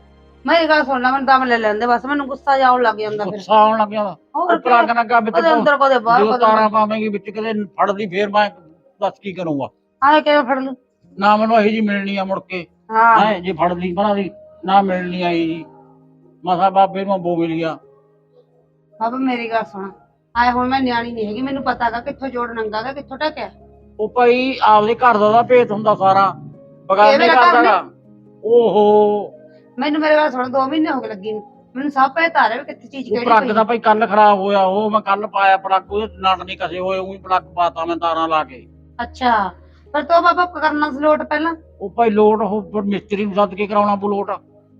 Speaker 1: ਮੇਰੀ ਗੱਲ ਸੁਣ ਲੈ ਮੈਨੂੰ ਦਮ ਲੈ ਲੈਂਦੇ ਬਸ ਮੈਨੂੰ ਗੁੱਸਾ ਜਾਉਣ ਲੱਗ ਜਾਂਦਾ ਫਿਰ।
Speaker 2: ਗੁੱਸਾ ਆਉਣ ਲੱਗ ਜਾਂਦਾ।
Speaker 1: ਹੋਰ
Speaker 2: ਉਹ ਪਲੱਗ ਨੰਗਾ ਵਿੱਚ
Speaker 1: ਕਦੇ ਅੰਦਰ ਕਦੇ ਬਾਹਰ
Speaker 2: ਜਦੋਂ
Speaker 1: ਕਦੇ
Speaker 2: ਤਾਰਾਂ ਪਾਵੇਂਗੀ ਵਿੱਚ ਕਿਤੇ ਫੜਦੀ ਫੇਰ ਮੈਂ ਦੱਸ ਕੀ ਕਰੂੰਗਾ।
Speaker 1: ਆਏ ਕਿਵੇਂ ਫੜ ਲੂ
Speaker 2: ਨਾ ਮੈਨੂੰ ਇਹੀ ਜੀ ਮਿਲਣੀ ਆ ਮੁੜ ਕੇ।
Speaker 1: ਹਾਂ।
Speaker 2: ਹੈ ਜੇ ਫੜ ਲਈ ਬਣਾ ਦੀ ਨਾ ਮਿਲਣੀ ਆਈ ਜੀ ਮਸਾ ਬਾਬੇ ਨੂੰ ਬੋ ਮਿਲ ਗਿਆ।
Speaker 1: ਬਾਬਾ ਮੇਰੀ ਗੱਲ ਸੁਣ। ਆਏ ਹੁਣ ਮੈਂ ਨਿਆਣੀ ਨਹੀਂ ਹੈਗੀ ਮੈਨੂੰ ਪਤਾ ਹੈਗਾ ਕਿੱਥੋਂ ਜੋੜ ਨੰਗਾ ਗਾ ਕਿੱਥੋਂ ਟਕਿਆ
Speaker 2: ਉਹ ਭਾਈ ਆਪਦੇ ਘਰ ਦਾ ਉਹਦਾ ਭੇਤ ਹੁੰਦਾ ਸਾਰਾ। ਬਗਾਨੇ ਘਰ ਦਾ ਓਹੋ।
Speaker 1: ਮੈਨੂੰ ਮੇਰੇ ਗੱਲ ਸੁਣ 2 ਮਹੀਨੇ ਹੋ ਗਏ ਲੱਗੀ ਨੂੰ। ਮੈਨੂੰ ਸਭ ਪਤਾ ਤਾਰੇ ਵੀ ਕਿੱਥੇ ਚੀਜ਼
Speaker 2: ਉਹ
Speaker 1: ਕਿਹੜੀ
Speaker 2: ਪਲੱਗ ਦਾ ਭਾਈ ਕੱਲ ਖਰਾਬ ਹੋਇਆ ਉਹ ਮੈਂ ਕੱਲ ਪਾਇਆ ਪਲੱਗ ਉਹਦੇ ਨਟ ਨਹੀਂ ਕਸੇ ਹੋਏ ਉਹੀ ਪਲੱਗ ਪਾਤਾ ਮੈਂ ਤਾਰਾਂ ਲਾ ਕੇ।
Speaker 1: ਅੱਛਾ ਪਰ ਤੋ ਬਾਬਾ ਕਰਨਾ ਸੀ ਲੋਟ ਪਹਿਲਾਂ।
Speaker 2: ਉਹ ਭਾਈ ਲੋਡ ਉਹ ਮਿਸਤਰੀ ਨੂੰ ਸੱਦ ਕੇ ਕਰਾਉਣਾ ਪਊ ਲੋਟ।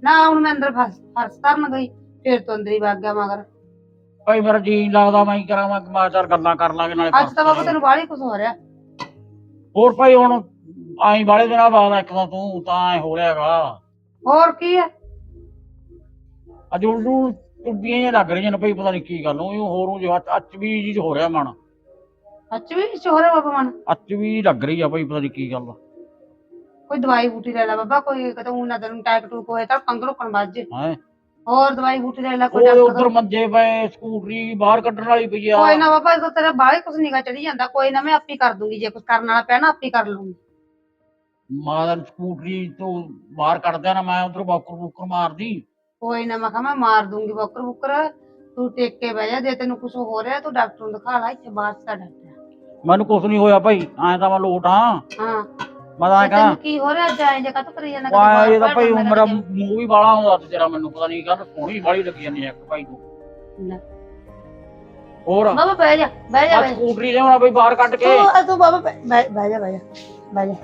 Speaker 1: ਨਾ ਹੁਣ ਮੈਂ ਅੰਦਰ ਫਸ ਫਰਸ ਕਰਨ ਗਈ ਫਿਰ ਤੋਂ ਅੰਦਰ ਹੀ ਵਗ ਗਿਆ ਮਗਰ।
Speaker 2: ਭਾਈ ਮੇਰਾ ਜੀ ਨੀ ਲੱਗਦਾ ਮੈਂ ਕੀ ਕਰਾਂ ਮੈਂ ਮੈਂ ਚੱਲ ਗੱਲਾਂ ਕਰ ਲਾਂਗੇ ਨਾਲੇ
Speaker 1: ਅੱਜ ਤਾਂ ਬਾਬਾ ਤੈਨੂੰ ਬਾਹਲੀ ਕੁਝ ਹੋ ਰਿਹਾ।
Speaker 2: ਹੋਰ ਭਾਈ ਹੁਣ ਆਈ ਵਾਲੇ ਦਿਨਾਂ ਬਾਅਦ ਇੱਕ ਤਾਂ ਤੂੰ ਤਾਂ ਐ ਹੋ ਰਿਹਾਗਾ।
Speaker 1: ਹੋਰ ਕੀ ਹੈ
Speaker 2: ਅੱਜ ਉਹਨੂੰ ਟੁੱਬੀਆਂ ਜਿਹੀਆਂ ਲੱਗ ਰਹੀਆਂ ਨੇ ਭਾਈ ਪਤਾ ਨਹੀਂ ਕੀ ਗੱਲ ਉਹ ਹੋਰ ਉਹ ਜਿਹਾ ਅੱਚ ਵੀ ਜੀ ਹੋ ਰਿਹਾ ਮਨ।
Speaker 1: ਸੱਚ ਵੀ ਹੋ ਰਿਹਾ ਬਾਬਾ ਮਨ?
Speaker 2: ਅੱਚ ਵੀ ਲੱਗ ਰਹੀ ਆ ਭਾਈ ਪਤਾ ਨਹੀਂ ਕੀ ਗੱਲ
Speaker 1: ਕੋਈ ਦਵਾਈ ਬੂਟੀ ਲੈ ਲੈ ਬਾਬਾ ਕੋਈ ਕਦੇ ਉਹਨਾਂ ਤੈਨੂੰ ਟੈਕ ਟੂਕ ਹੋਏ ਤਾਂ ਕੰਗ ਰੁਕਣ ਵੱਜ
Speaker 2: ਹੈ?
Speaker 1: ਹੋਰ ਦਵਾਈ ਬੂਟੀ ਲੈ ਲੈ ਕੋਈ
Speaker 2: ਉਹ
Speaker 1: ਡਾਕਟਰ
Speaker 2: ਉਧਰ
Speaker 1: ਤੋਂ
Speaker 2: ਮੰਜੇ ਪਏ ਸਕੂਟਰੀ ਬਾਹਰ ਕੱਢਣ ਵਾਲੀ ਪਈ ਆ।
Speaker 1: ਕੋਈ ਨਾ ਬਾਬਾ ਜਦੋਂ ਤੇਰਾ ਬਾਹਲੇ ਕੁਝ ਨਿਗਾ ਚੜੀ ਜਾਂਦਾ ਕੋਈ ਨਾ ਮੈਂ ਆਪੇ ਕਰ ਦੂੰਗੀ ਜੇ ਕੁਝ ਕਰਨ ਵਾਲਾ ਪਿਆ ਨਾ ਆਪੇ ਕਰ ਲੂੰਗੀ
Speaker 2: ਮਾਰਨ ਸਕੂਟਰੀ ਤੋਂ ਬਾਹਰ ਕੱਢਦਿਆ ਨਾ ਮੈਂ ਉਧਰ ਬੌਕਰ ਬੁੱਕਰ ਮਾਰਦੀ
Speaker 1: ਕੋਈ ਨਾ ਮੈਂ ਕਿਹਾ ਮੈਂ ਮਾਰ ਦੂੰਗੀ ਬੱਕਰ ਬੁੱਕਰ ਤੂੰ ਟੇਕ ਕੇ ਬਹਿ ਜਾ ਜੇ ਤੈਨੂੰ ਕੁਝ ਹੋ ਰਿਹਾ ਤੂੰ ਡਾਕਟਰ ਨੂੰ ਦਿਖਾ ਲੈ ਇੱਥੇ ਬਾਹਰ ਦਾ ਡਾਕਟਰ ਹੈ।
Speaker 2: ਮੈਨੂੰ ਕੁਝ ਨਹੀਂ ਹੋਇਆ ਭਾਈ ਐਂ ਤਾਂ ਮੈਂ ਲੋਟ ਹਾਂ
Speaker 1: ਹਾਂ
Speaker 2: ਮੈਂ ਤਾਂ ਐਂ
Speaker 1: ਤੇ ਤੈਨੂੰ
Speaker 2: ਕਹਾਂ
Speaker 1: ਕੀ ਹੋ ਰਿਹਾ ਜਾਏ ਜੇ ਕਾ ਕਰੀ ਜਾਂਦਾ
Speaker 2: ਵਾਹ ਇਹ ਤਾਂ ਭਾਈ
Speaker 1: ਬੰਦਾ
Speaker 2: ਮੇਰਾ
Speaker 1: ਲੱਗੇ।
Speaker 2: ਮੂੰਹ ਵੀ ਬਾਲਾ ਹੁੰਦਾ ਤੇ ਤੇਰਾ ਮੈਨੂੰ ਪਤਾ ਨਹੀਂ ਗੱਲ ਸੋਹਣੀ ਬਾਲੀ ਲੱਗੀ ਜਾਂਦੀ ਇੱਕ ਭਾਈ ਨੂੰ
Speaker 1: ਲੈ।
Speaker 2: ਹੋਰ
Speaker 1: ਬਾਬਾ ਬਹਿ ਜਾ ਬਹਿ ਜਾ ਬਹਿ ਜਾ।
Speaker 2: ਸਕੂਟਰੀ ਲਿਆਉਣਾ ਭਾਈ ਬਾਹਰ ਕੱਢ ਕੇ
Speaker 1: ਤੂੰ ਤੂੰ ਬਾਬਾ ਬਹਿ ਬਹਿ- ਬਹਿ ਜਾ ਬਹਿ ਜਾ ਬਹਿ ਜਾ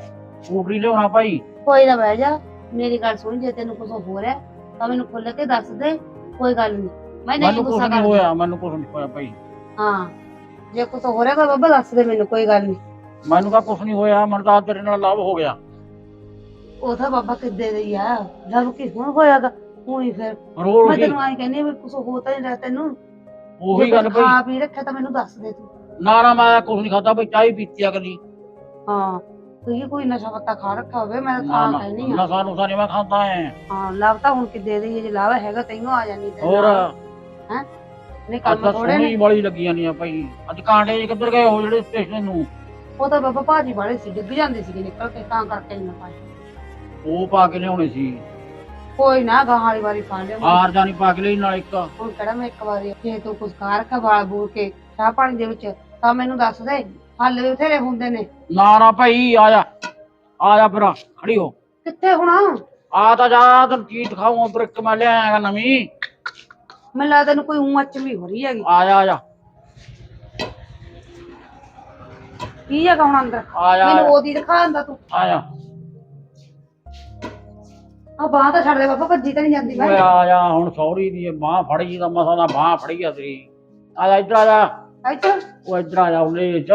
Speaker 2: ਸਕੂਟਰੀ ਲਿਆਉਣਾ ਭਾਈ।
Speaker 1: ਕੋਈ ਨਾ ਬਹਿ ਜਾ ਮੇਰੀ ਗੱਲ ਸੁਣ ਜੇ ਤੈਨੂੰ ਕੁਝ ਹੋ ਰਿਹਾ ਤਾਂ ਮੈਨੂੰ ਖੁੱਲ ਕੇ ਦੱਸ ਦੇ ਕੋਈ ਗੱਲ ਨਹੀਂ ਮੈਂ ਨਹੀਂ
Speaker 2: ਮੈਨੂੰ ਕੁਝ
Speaker 1: ਗੁੱਸਾ
Speaker 2: ਨਹੀਂ
Speaker 1: ਕਰਦੀ।
Speaker 2: ਹੋਇਆ ਮੈਨੂੰ ਕੁਝ ਨਹੀਂ ਹੋਇਆ ਭਾਈ।
Speaker 1: ਹਾਂ ਜੇ ਕੁਝ ਹੋ ਰਿਹਾ ਤਾਂ ਬਾਬਾ ਦੱਸ ਦੇ ਮੈਨੂੰ ਕੋਈ ਗੱਲ ਨਹੀਂ
Speaker 2: ਮੈਨੂੰ ਤਾਂ ਕੁਝ ਨਹੀਂ ਹੋਇਆ ਮੈਨੂੰ ਤਾਂ ਤੇਰੇ ਨਾਲ ਲਵ ਹੋ ਗਿਆ।
Speaker 1: ਉਹ ਤਾਂ ਬਾਬਾ ਕਿੱਦੇ ਦੀ ਆ ਜਦ ਕਿ ਹੁਣ ਹੋਇਆਗਾ ਉਹੀ ਫਿਰ।
Speaker 2: ਰੋਲ
Speaker 1: ਮੈਂ ਤੈਨੂੰ ਆਈ ਕਹਿੰਦੀ ਆ ਵੀ ਕੁਝ ਹੋ ਤਾਂ ਨਹੀਂ ਰਿਹਾ ਤੈਨੂੰ।
Speaker 2: ਉਹੀ
Speaker 1: ਜੇ
Speaker 2: ਗੱਲ
Speaker 1: ਕੁਛ
Speaker 2: ਭਾਈ।
Speaker 1: ਖਾ ਪੀ ਰੱਖਿਆ ਤਾਂ ਮੈਨੂੰ ਦੱਸ ਦੇ ਤੂੰ।
Speaker 2: ਨਾ ਨਾ ਮੈਂ ਕੁਝ ਨਹੀਂ ਖਾਦਾ ਭਾਈ ਚਾਹ ਹੀ ਪੀਤੀ ਕਦੀ
Speaker 1: ਹਾਂ ਤੂੰ ਇਹ ਕੋਈ ਨਸ਼ਾ ਪੱਤਾ ਖਾ ਰੱਖਾ ਹੋਵੇ ਮੈਂ ਤਾਂ
Speaker 2: ਨਾ
Speaker 1: ਕਹਿੰਦੀ ਆ।
Speaker 2: ਨਾ ਸਾਨੂੰ ਸਾਨੀ ਮੈਂ ਖਾਂਦਾ ਐ।
Speaker 1: ਹਾਂ ਲਵ ਤਾਂ ਹੁਣ ਕਿੱਦੇ ਦੀ ਜੇ ਲਵ ਹੈਗਾ ਤੈਨੂੰ ਆ ਜਾਣੀ ਤੇਰੇ
Speaker 2: ਹੋਰ?
Speaker 1: ਨਾਲ। ਨਹੀਂ ਕੰਮ
Speaker 2: ਤਾਂ
Speaker 1: ਥੋੜੇ ਨੇ।
Speaker 2: ਵਾਲੀ ਲੱਗੀ ਜਾਂਦੀ ਆ ਭਾਈ। ਅੱਜ ਕਾਂਡੇ ਜਿਹੇ ਕਿੱਧਰ ਗਏ ਹੋ ਜਿਹੜੇ ਸਟੇਸ਼ਨ ਨੂੰ?
Speaker 1: ਉਹ ਤਾਂ ਬਾਬਾ ਭਾਜੀ ਵਾਲੇ ਸੀ ਡਿੱਗ ਜਾਂਦੇ ਸੀਗੇ ਨਿਕਲ ਕੇ ਤਾਂ ਕਰਕੇ ਨਹੀਂ ਪਾਈ
Speaker 2: ਉਹ ਪਾ ਕੇ ਲਿਆਉਣੇ ਸੀ।
Speaker 1: ਕੋਈ ਨਾ ਗਾਹਾਂ ਵਾਲੀ ਵਾਰੀ ਲਿਆ
Speaker 2: ਹਾਰ ਜਾਣੀ ਪਾ ਕੇ ਲਈ ਨਾਲ ਇੱਕ।
Speaker 1: ਹੁਣ ਕਿਹੜਾ ਮੈਂ ਇੱਕ ਵਾਰੀ ਜੇ ਤੂੰ ਕੁਝ ਖਾ ਰੱਖਾ ਵਾਲ ਬੂਰ ਕੇ ਚਾਹ ਪਾਣੀ ਦੇ ਵਿੱਚ ਤਾਂ ਮੈਨੂੰ ਦੱਸ ਦੇ। ਹੱਲ ਵੀ ਬਥੇਰੇ ਹੁੰਦੇ ਨੇ।
Speaker 2: ਨਾ ਭਾਈ ਆ ਜਾ। ਆ ਜਾ ਫਿਰ ਖੜੀ ਹੋ।
Speaker 1: ਕਿੱਥੇ ਹੁਣ?
Speaker 2: ਆ ਤਾਂ ਜਾ ਤੈਨੂੰ ਚੀਜ਼ ਦਿਖਾਉਂ ਇੱਕ ਮੈਂ ਲਿਆਇਆਗਾ ਨਵੀਂ।
Speaker 1: ਮੈਨੂੰ ਲੱਗਦਾ ਤੈਨੂੰ ਕੋਈ ਊਂ ਅੱਚ ਵੀ ਹੋ ਰਹੀ ਹੈਗੀ।
Speaker 2: ਆ ਜਾ ਆ ਜਾ।
Speaker 1: ਕੀ ਹੈਗਾ ਹੁਣ ਅੰਦਰ?
Speaker 2: ਆ ਜਾ।
Speaker 1: ਮੈਨੂੰ ਉਹਦੀ ਦਿਖਾ ਦਿੰਦਾ ਤੂੰ।
Speaker 2: ਆ ਜਾ।
Speaker 1: ਆ ਬਾਹ ਤਾਂ ਛੱਡ ਦੇ ਬਾਬਾ ਭੱਜੀ ਤਾਂ ਨਹੀਂ ਜਾਂਦੀ
Speaker 2: ਓਏ
Speaker 1: ਮੈਂ
Speaker 2: ਆ ਜਾ ਹੁਣ ਸੌਰੀ ਦੀ ਬਾਹ ਫੜੀ ਤਾਂ ਮਸਾਂ ਦਾ ਬਾਹ ਫੜੀ ਆ ਤੇਰੀ। ਆ ਜਾ ਇੱਧਰ ਆ ਜਾ। ਇੱਧਰ। ਆ ਜਾ ਉਹਨੇ ਚ